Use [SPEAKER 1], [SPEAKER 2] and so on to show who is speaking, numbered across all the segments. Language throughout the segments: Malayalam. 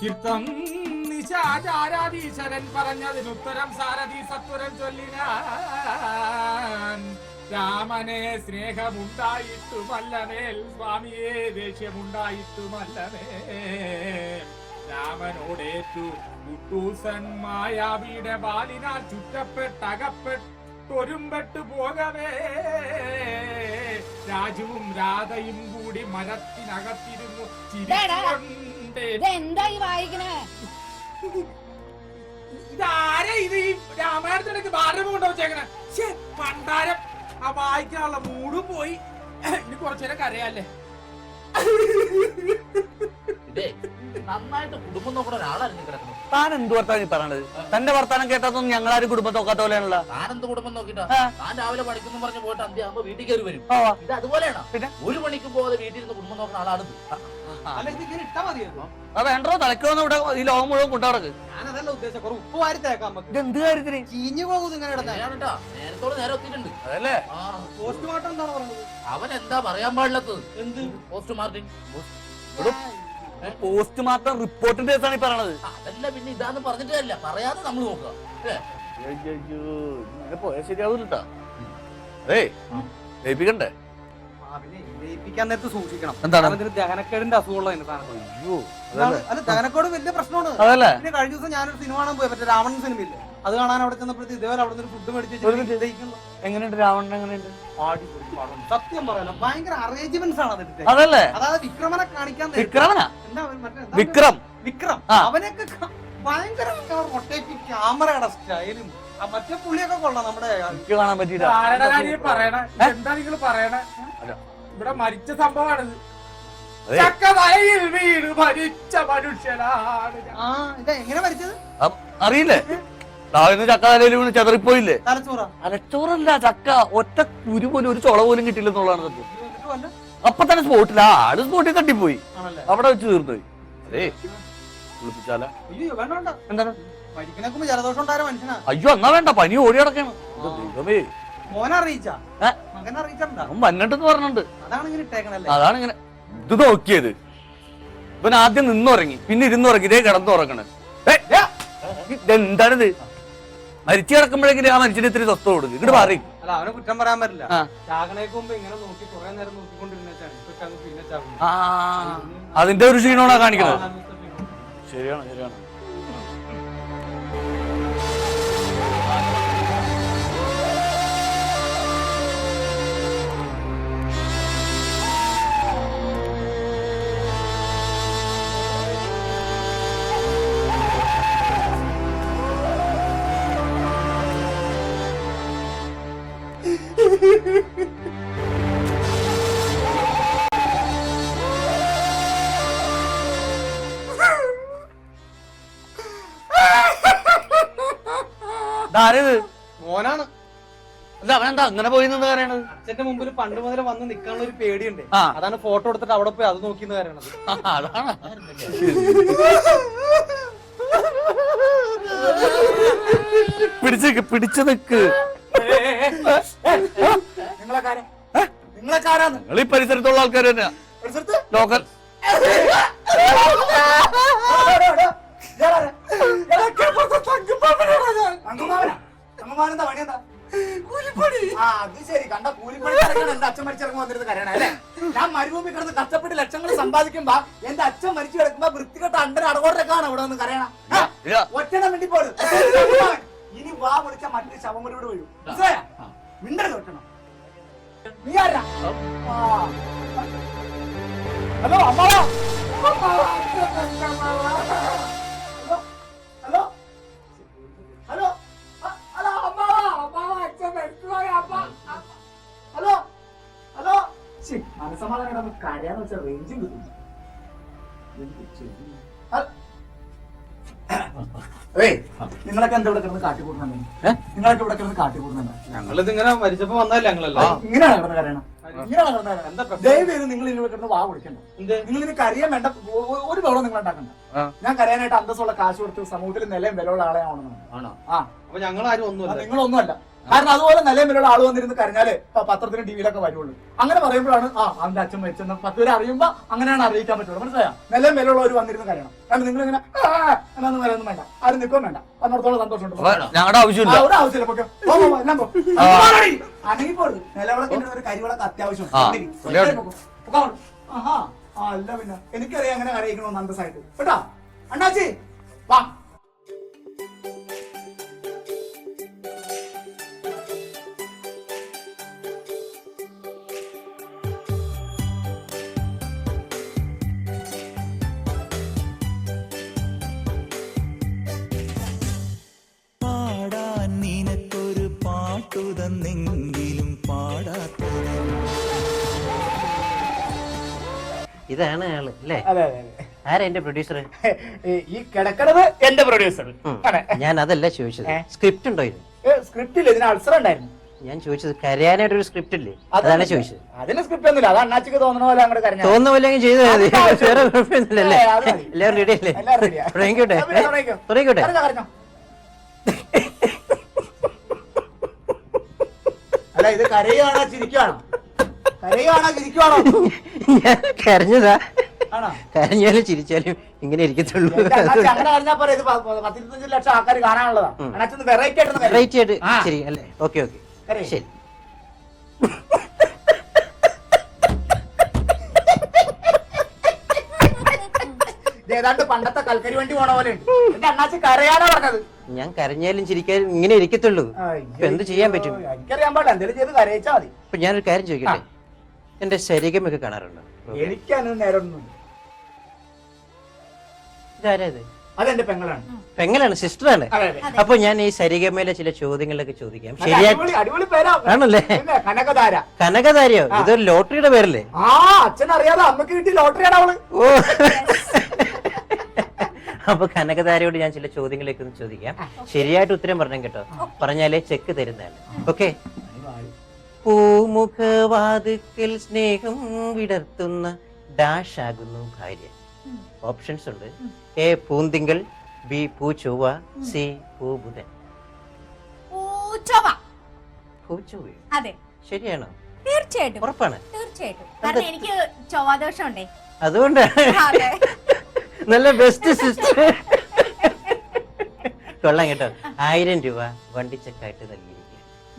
[SPEAKER 1] കീർത്തം പറഞ്ഞതിന് പറഞ്ഞതിനുത്തരം സാരഥി സത്വരം ചൊല്ലിനാൻ. രാമനെ സ്നേഹമുണ്ടായിട്ടുമല്ലമേൽ സ്വാമിയെ ദേഷ്യമുണ്ടായിട്ടുമല്ലമേ രാമനോടേറ്റു കുട്ടൂസൻ മായാവിയുടെ ബാലിനാൽ ചുറ്റപ്പെട്ടകപ്പെട്ടൊരുമ്പെട്ടു പോകവേ. രാജുവും രാധയും കൂടി മരത്തിനകത്തിരുന്നു ചിരിച്ചുകൊണ്ടേ
[SPEAKER 2] ഇതെന്തായി വായിക്കണേ?
[SPEAKER 1] ഇതാരാ ഇത് ഈ രാമായണത്തിനൊക്കെ ബാലരമ കൊണ്ടുവച്ചേക്കണേ ശ്ശേ, പണ്ടാരം ആ വായിക്കാനുള്ള മൂടും പോയി. ഇനി കുറച്ചേരം കരയാല്ലേ?
[SPEAKER 3] നന്നായിട്ട് കുടുംബം നോക്കുന്ന ഒരാളായിരുന്നു കിടക്കുന്നത്.
[SPEAKER 4] താൻ എന്ത് വർത്താനം ഈ പറയണത്? തന്റെ വർത്താനം കേട്ടതൊന്നും ഞങ്ങളാരും കുടുംബം നോക്കാത്ത പോലെയാണല്ല.
[SPEAKER 3] താനെന്ത് കുടുംബം നോക്കിട്ടാ. താൻ രാവിലെ പഠിക്കുന്നു പറഞ്ഞ് പോയിട്ട് അന്ത്യ ആകുമ്പോ വീട്ടിൽ കയറി വരും. ഇത് അതുപോലെയാണ്.
[SPEAKER 4] പിന്നെ?
[SPEAKER 3] ഒരു മണിക്ക് പോകാതെ വീട്ടിൽ ഇരുന്ന് കുടുംബം നോക്കുന്ന ആളാണിത്
[SPEAKER 4] വേണ്ടോ തലക്കോന്ന് ഇവിടെ ഈ ലോകം മുഴുവൻ കൊണ്ടുനടക്ക്
[SPEAKER 5] ഞാനതല്ല ഉദ്ദേശം കുറെ ഉപ്പ് വാരി തേക്കാം നമുക്ക്.
[SPEAKER 4] ഇത് എന്ത് കാര്യത്തിന്?
[SPEAKER 5] ചീഞ്ഞു പോകും ഇങ്ങനെ
[SPEAKER 3] നേരത്തോട് നേരെ ഒത്തിട്ടുണ്ട്
[SPEAKER 4] അതല്ലേ?
[SPEAKER 5] പോസ്റ്റ്മോർട്ടം എന്താണ് പറഞ്ഞത്?
[SPEAKER 3] അവൻ എന്താ പറയാൻ പാടില്ലാത്തത്?
[SPEAKER 5] എന്ത്?
[SPEAKER 3] പോസ്റ്റ് മാർട്ടിൻ
[SPEAKER 4] പോസ്റ്റ് മാത്രം റിപ്പോർട്ടിന്റെ കേസാണ് ഈ പറയണത്.
[SPEAKER 3] അതല്ല പിന്നെ ഇതാന്ന് പറഞ്ഞിട്ടല്ല പറയാതെ നമ്മൾ നോക്കുക. ഏ,
[SPEAKER 4] പോയാൽ ശരിയാവൂലട്ടാ. അതേ ജയിപ്പിക്കണ്ടേ
[SPEAKER 5] ആ, പിന്നെ നേരത്ത് സൂക്ഷിക്കണം.
[SPEAKER 4] എന്താണ്?
[SPEAKER 5] ഇതിന് ദഹനക്കേടിന്റെ അസുഖമുള്ള സാധനം
[SPEAKER 4] അയ്യോ
[SPEAKER 5] അല്ല ദഹനക്കേട് വലിയ പ്രശ്നമാണ്.
[SPEAKER 4] അതല്ലേ?
[SPEAKER 5] പിന്നെ കഴിഞ്ഞ ദിവസം ഞാനൊരു സിനിമ കാണാൻ പോയി മറ്റേ രാവണൻ സിനിമയില്ല? അത് കാണാൻ അവിടെ ചെന്നപ്പോഴത്തെ ഇതേപോലെ അവിടെ നിന്ന് ഫുഡ് മേടിച്ച്
[SPEAKER 4] ഒരു.
[SPEAKER 5] ദഹിക്കുന്നു.
[SPEAKER 4] എങ്ങനെയുണ്ട് രാവണൻ? എങ്ങനെയുണ്ട്?
[SPEAKER 5] അടിപൊളി പടം. സത്യം പറയാലോ ഭയങ്കര അറേഞ്ച്മെന്റ്സ് ആണ് അതിന്റെ.
[SPEAKER 4] അതല്ലേ?
[SPEAKER 5] അതായത് വിക്രമനെ കാണിക്കാൻ നേരത്ത്
[SPEAKER 4] വിക്രമനാ?
[SPEAKER 5] എന്താ അവൻ മറ്റേ എന്താ
[SPEAKER 4] വിക്രം.
[SPEAKER 5] വിക്രം.
[SPEAKER 4] ആ.
[SPEAKER 5] അവനൊക്കെ ക- ഭയങ്കര റൊട്ടേറ്റിംഗ് ക്യാമറയുടെ സ്റ്റൈലും മറ്റേ പുള്ളിയൊക്കെ കൊള്ളാം നമ്മുടെ
[SPEAKER 4] എനിക്ക് കാണാൻ പറ്റിയില്ല.
[SPEAKER 1] ആരുടെ കാര്യം പറയണ എന്താ നിങ്ങൾ പറയണേ?
[SPEAKER 4] അല്ല.
[SPEAKER 1] ഇവിടെ മരിച്ച സംഭവമാണിത്.
[SPEAKER 4] അതെ.
[SPEAKER 1] ചക്ക വയയിൽ വീണ് മരിച്ച മനുഷ്യനാണ്
[SPEAKER 5] ആ ഇത് എങ്ങനെ മരിച്ചത്?
[SPEAKER 4] അ- അറിയില്ലേ? താഴ്ന്ന് ചക്ക തലയിൽ വീണ് ചെതറിപ്പോയില്ലേ?
[SPEAKER 5] തലച്ചോറ?
[SPEAKER 4] അലച്ചോറല്ല ചക്ക. ഒറ്റ കുരു പോലും ഒരു ചുള പോലും കിട്ടില്ലെന്നുള്ളതാണ് സത്യം. അപ്പൊ തന്നെ സ്പോട്ടില്ല ആട് സ്പോട്ടിൽ തട്ടിപ്പോയി.
[SPEAKER 5] ആണല്ലേ?
[SPEAKER 4] അവിടെ വെച്ച് തീർന്നുപോയി അതേ. കുളിപ്പിച്ചാല. എന്താണ്? അയ്യോ എന്നാ വേണ്ട. പനി ഓടി കിടക്കാണ് ദൈവമേ. വന്നിട്ടെന്ന് പറഞ്ഞിട്ടുണ്ട്.
[SPEAKER 5] അതാണ് ഇങ്ങനെ
[SPEAKER 4] ഇങ്ങനെ ഇത് നോക്കിയത്. ഇവൻ ആദ്യം നിന്നുറങ്ങി. പിന്നെ ഇരുന്നുറങ്ങി ഇതേ കിടന്നുറങ്ങണ് ഇതെന്താണിത്? മരിച്ചു കിടക്കുമ്പോഴെങ്കിലും ആ മനുഷ്യന് ഇത്തിരി സ്വസ്ഥ കൊടുക്കും. ഇങ്ങോട്ട് പറയും
[SPEAKER 5] അല്ല അവനെ കുറ്റം പറയാൻ പറ്റില്ല. ഇങ്ങനെ
[SPEAKER 4] അതിന്റെ ഒരു ക്ഷീണമാണ് കാണിക്കുന്നത് ശരിയാണ് ശരിയാണ്. എന്താ അങ്ങനെ പോയി നിന്ന് പറയണത്?
[SPEAKER 5] അച്ഛന്റെ മുമ്പിൽ പണ്ട് മുതലേ വന്ന് നിൽക്കാനുള്ള ഒരു പേടിയുണ്ട്.
[SPEAKER 4] ആ.
[SPEAKER 5] അതാണ് ഫോട്ടോ എടുത്തിട്ട് അവിടെ പോയി അത് നോക്കിന്ന് പറയണത്.
[SPEAKER 4] ആ, അതാണ്. പിടിച്ച് പിടിച്ചു നിക്ക്.
[SPEAKER 1] നിങ്ങളെ കാര്യം. നിങ്ങളെ കാരാന്ന്.
[SPEAKER 4] നിങ്ങൾ ഈ പരിസരത്തുള്ള ആൾക്കാർ തന്നെയാ. ലോക്കൽ.
[SPEAKER 1] ആ അത് ശരി. കണ്ട കൂലിപ്പണിക്കാരൊക്കെയാണ് എന്റെ അച്ഛൻ മരിച്ചിറങ്ങി വന്നിരുന്ന് കരയണേ അല്ലേ? ഞാൻ മരുഭൂമി കിടന്ന് കഷ്ടപ്പെട്ട് ലക്ഷങ്ങൾ സമ്പാദിക്കുമ്പോ എന്റെ അച്ഛൻ മരിച്ചു കിടക്കുമ്പോ വൃത്തികെട്ട അണ്ടര അടകോട്ടൊക്കെയാണ് ഇവിടെ വന്ന് കരയണ.
[SPEAKER 4] ഇല്ല.
[SPEAKER 1] ഒറ്റണം വേണ്ടി പോലും ഇനി വാ വിളിച്ച മറ്റൊരു ശവം കൂടി ഇവിടെ വീഴും മനസ്സിലായോ? മിണ്ടരുത് ഒറ്റണം നീ ആരാ? ഹലോ അമ്മാവാ അമ്മാവാ. മനസ്സമാധാനം കിടന്ന് കരയാന്ന് വെച്ചാൽ റേഞ്ചും കിട്ടും. ഏയ് നിങ്ങളൊക്കെ എന്താ ഇവിടെ കിടന്ന് കാട്ടിക്കൂട്ടുന്നേ നിങ്ങളൊക്കെ ഇവിടെ കിടന്ന് കാട്ടിക്കൂട്ടുന്നുണ്ടോ
[SPEAKER 5] ഞങ്ങളിത് ഇങ്ങനെ മരിച്ചപ്പോ വന്നതല്ലേ ഞങ്ങളല്ല
[SPEAKER 1] ഇങ്ങനെയാണ് കിടന്ന് കരയണം. ഇങ്ങനെയാണ് കിടന്ന് കരയണം.
[SPEAKER 5] എന്താ പ്രശ്നം?
[SPEAKER 1] ദയവേത് നിങ്ങൾ ഇവിടെ കിടന്ന് വാ
[SPEAKER 5] കൊടുക്കണ്ട
[SPEAKER 1] നിങ്ങൾ ഇതിന് കരയാൻ വേണ്ട ഒരു ബഹളം നിങ്ങൾ ഉണ്ടാക്കണ്ട. ഞാൻ കരയാനായിട്ട് അന്തസ്സുള്ള കാശ് കൊടുത്ത് സമൂഹത്തിൽ നിലയും വിലയുള്ള ആളെ ആവണമെന്നാണ്
[SPEAKER 3] ആണോ?
[SPEAKER 1] ആ.
[SPEAKER 5] അപ്പൊ ഞങ്ങൾ ആരും
[SPEAKER 1] നിങ്ങളൊന്നും
[SPEAKER 5] ഒന്നുമല്ല
[SPEAKER 1] നിങ്ങളൊന്നുമല്ല. കാരണം അതുപോലെ നല്ല നിലവിലുള്ള ആൾ വന്നിരുന്ന് കരഞ്ഞാൽ പത്രത്തിനും ടിവിയിലൊക്കെ വരുള്ളൂ. അങ്ങനെ പറയുമ്പോഴാണ് ആ അവന്റെ അച്ഛൻ മരിച്ചെന്ന് പത്ത് പേര് അറിയുമ്പോ അങ്ങനെയാണ് അറിയിക്കാൻ പറ്റുള്ളൂ. മനസ്സിലായോ? മേലുള്ളവർ വന്നിരുന്ന് കരയണം. കാരണം നിങ്ങൾ ഇങ്ങനെ എന്നൊന്നും വരൊന്നും വേണ്ട. ആരും നിൽക്കാൻ വേണ്ട. അന്നോടത്തോളം സന്തോഷമുണ്ട്.
[SPEAKER 4] അത്യാവശ്യം ഞങ്ങളുടെ ആവശ്യമില്ല.
[SPEAKER 1] ഒരു ആവശ്യമില്ല. പൊക്കോ. കരിവിളക്ക്. ആഹാ. ആ, അല്ല പിന്നെ. എനിക്കറിയാം അങ്ങനെ അറിയിക്കണമെന്ന് അന്തസ്സായിട്ട്. കേട്ടാ? അണ്ണാച്ചി വാ.
[SPEAKER 2] പാട്ടു തന്നെങ്കിലും പാടാത്തത്
[SPEAKER 6] ഇതാണ് അയാൾ അല്ലേ?
[SPEAKER 1] അതെ അതെ അതെ.
[SPEAKER 6] ആരാ എന്റെ പ്രൊഡ്യൂസർ
[SPEAKER 1] ഈ- കിടക്കണത് എന്റെ പ്രൊഡ്യൂസർ ആണ്.
[SPEAKER 6] ഞാൻ അതല്ല ചോദിച്ചത്. സ്ക്രിപ്റ്റ് ഉണ്ടോ ഇത്?
[SPEAKER 1] സ്ക്രിപ്റ്റിൽ ഇതിന് അൾസർ ഉണ്ടായിരുന്നു.
[SPEAKER 6] ഞാൻ ചോദിച്ചത് കരയാനായിട്ട് ഒരു സ്ക്രിപ്റ്റ് ഇല്ലേ? അതാണ് ചോദിച്ചത്.
[SPEAKER 1] അതിന് സ്ക്രിപ്റ്റ് ഒന്നുമില്ല. അത് അണ്ണാച്ചിക്ക് തോന്നണ പോലെ അങ്ങോട്ട് കരഞ്ഞാ
[SPEAKER 6] തോന്നുന്ന പോലെ അങ്ങ് ചെയ്താൽ മതി. വേറെ കുഴപ്പമൊന്നുമില്ലല്ലേ. എല്ലാവരും റെഡി അല്ലേ. തുടങ്ങിക്കോട്ടെ. തുടങ്ങിക്കോട്ടെ.
[SPEAKER 1] അല്ല ഇത് കരയുവാണോ ചിരിക്കുവാണോ? കരയുവാണോ ചിരിക്കുവാണോ?
[SPEAKER 6] ഞാൻ കരഞ്ഞതാ.
[SPEAKER 1] ആണോ?
[SPEAKER 6] കരഞ്ഞാലും ചിരിച്ചാലും ഇങ്ങനെ ഇരിക്കത്തുള്ളൂ.
[SPEAKER 1] അങ്ങനെ കരഞ്ഞാ പോരെ ഇത് പത്തിരുപത്തഞ്ച് ലക്ഷം ആൾക്കാർ കാണാനുള്ളതാ. അണ്ണാച്ചൊന്ന് വെറൈറ്റി ആയിട്ട്
[SPEAKER 6] വെറൈറ്റി ആയിട്ട് ശരി അല്ലേ? Okay okay. ശരി.
[SPEAKER 1] ഏതാണ്ട് പണ്ടത്തെ കൽക്കരി വണ്ടി പോണ പോലെ ഉണ്ട്. എന്റെ അണ്ണാച്ചി കരയാനാ പറഞ്ഞത്.
[SPEAKER 6] ഞാൻ കരഞ്ഞാലും ചിരിക്കാനും ഇങ്ങനെ ഇരിക്കത്തുള്ളൂ. ഇപ്പൊ എന്ത് ചെയ്യാൻ പറ്റും?
[SPEAKER 1] എനിക്കറിയാൻ പാടില്ല. എന്തെങ്കിലും ചെയ്ത് കരയിച്ചാ മതി.
[SPEAKER 6] ഇപ്പൊ ഞാനൊരു കാര്യം ചോദിക്കട്ടെ? എന്റെ ശരീരമൊക്കെ കാണാറുണ്ട്
[SPEAKER 1] എനിക്കതിന് നേരമൊന്നും
[SPEAKER 6] ഇതാരാ ഇത്?
[SPEAKER 1] അതെന്റെ പെങ്ങളാണ്.
[SPEAKER 6] പെങ്ങളാണ് സിസ്റ്ററാണ്. അപ്പൊ ഞാൻ ഈ സരിഗമയിലെ ചില ചോദ്യങ്ങളൊക്കെ ചോദിക്കാം.
[SPEAKER 1] ശരിയാണല്ലേ
[SPEAKER 6] ആണല്ലേ?
[SPEAKER 1] കനകധാര
[SPEAKER 6] കനകധാരിയോ ഇതൊരു ലോട്ടറിയുടെ പേരല്ലേ?
[SPEAKER 1] ആ അച്ഛൻ അറിയാതെ അമ്മയ്ക്ക് കിട്ടി ലോട്ടറിയാണ് അവൾ.
[SPEAKER 6] ഓ. അപ്പൊ കനകധാരയോട് ഞാൻ ചില ചോദ്യങ്ങളൊക്കെ ഒന്ന് ചോദിക്കാം. ശരിയായിട്ട് ഉത്തരം പറഞ്ഞു കേട്ടോ. പറഞ്ഞാലേ ചെക്ക് തരുന്നതാണ്. ഓക്കെ? പൂമുഖവാതുക്കൽ സ്നേഹം വിടർത്തുന്ന ഡാഷ് ആകുന്നു ഭാര്യ ഓപ്ഷൻസ് ഉണ്ട്. എ പൂന്തിങ്കൾ ബി പൂച്ചൊവ്വ സി പൂബുധൻ.
[SPEAKER 7] അതെ.
[SPEAKER 6] ശരിയാണോ?
[SPEAKER 7] തീർച്ചയായിട്ടും.
[SPEAKER 6] ഉറപ്പാണ്.
[SPEAKER 7] തീർച്ചയായിട്ടും. കാരണം എനിക്ക് ചൊവ്വാദോഷം ഉണ്ടേ
[SPEAKER 6] അതുകൊണ്ടാണ്
[SPEAKER 7] അതെ.
[SPEAKER 6] നല്ല ബെസ്റ്റ് സിസ്റ്റർ കൊള്ളാം കേട്ടോ. ആയിരം രൂപ വണ്ടിച്ചക്കായിട്ട് നൽകിയിരിക്കുക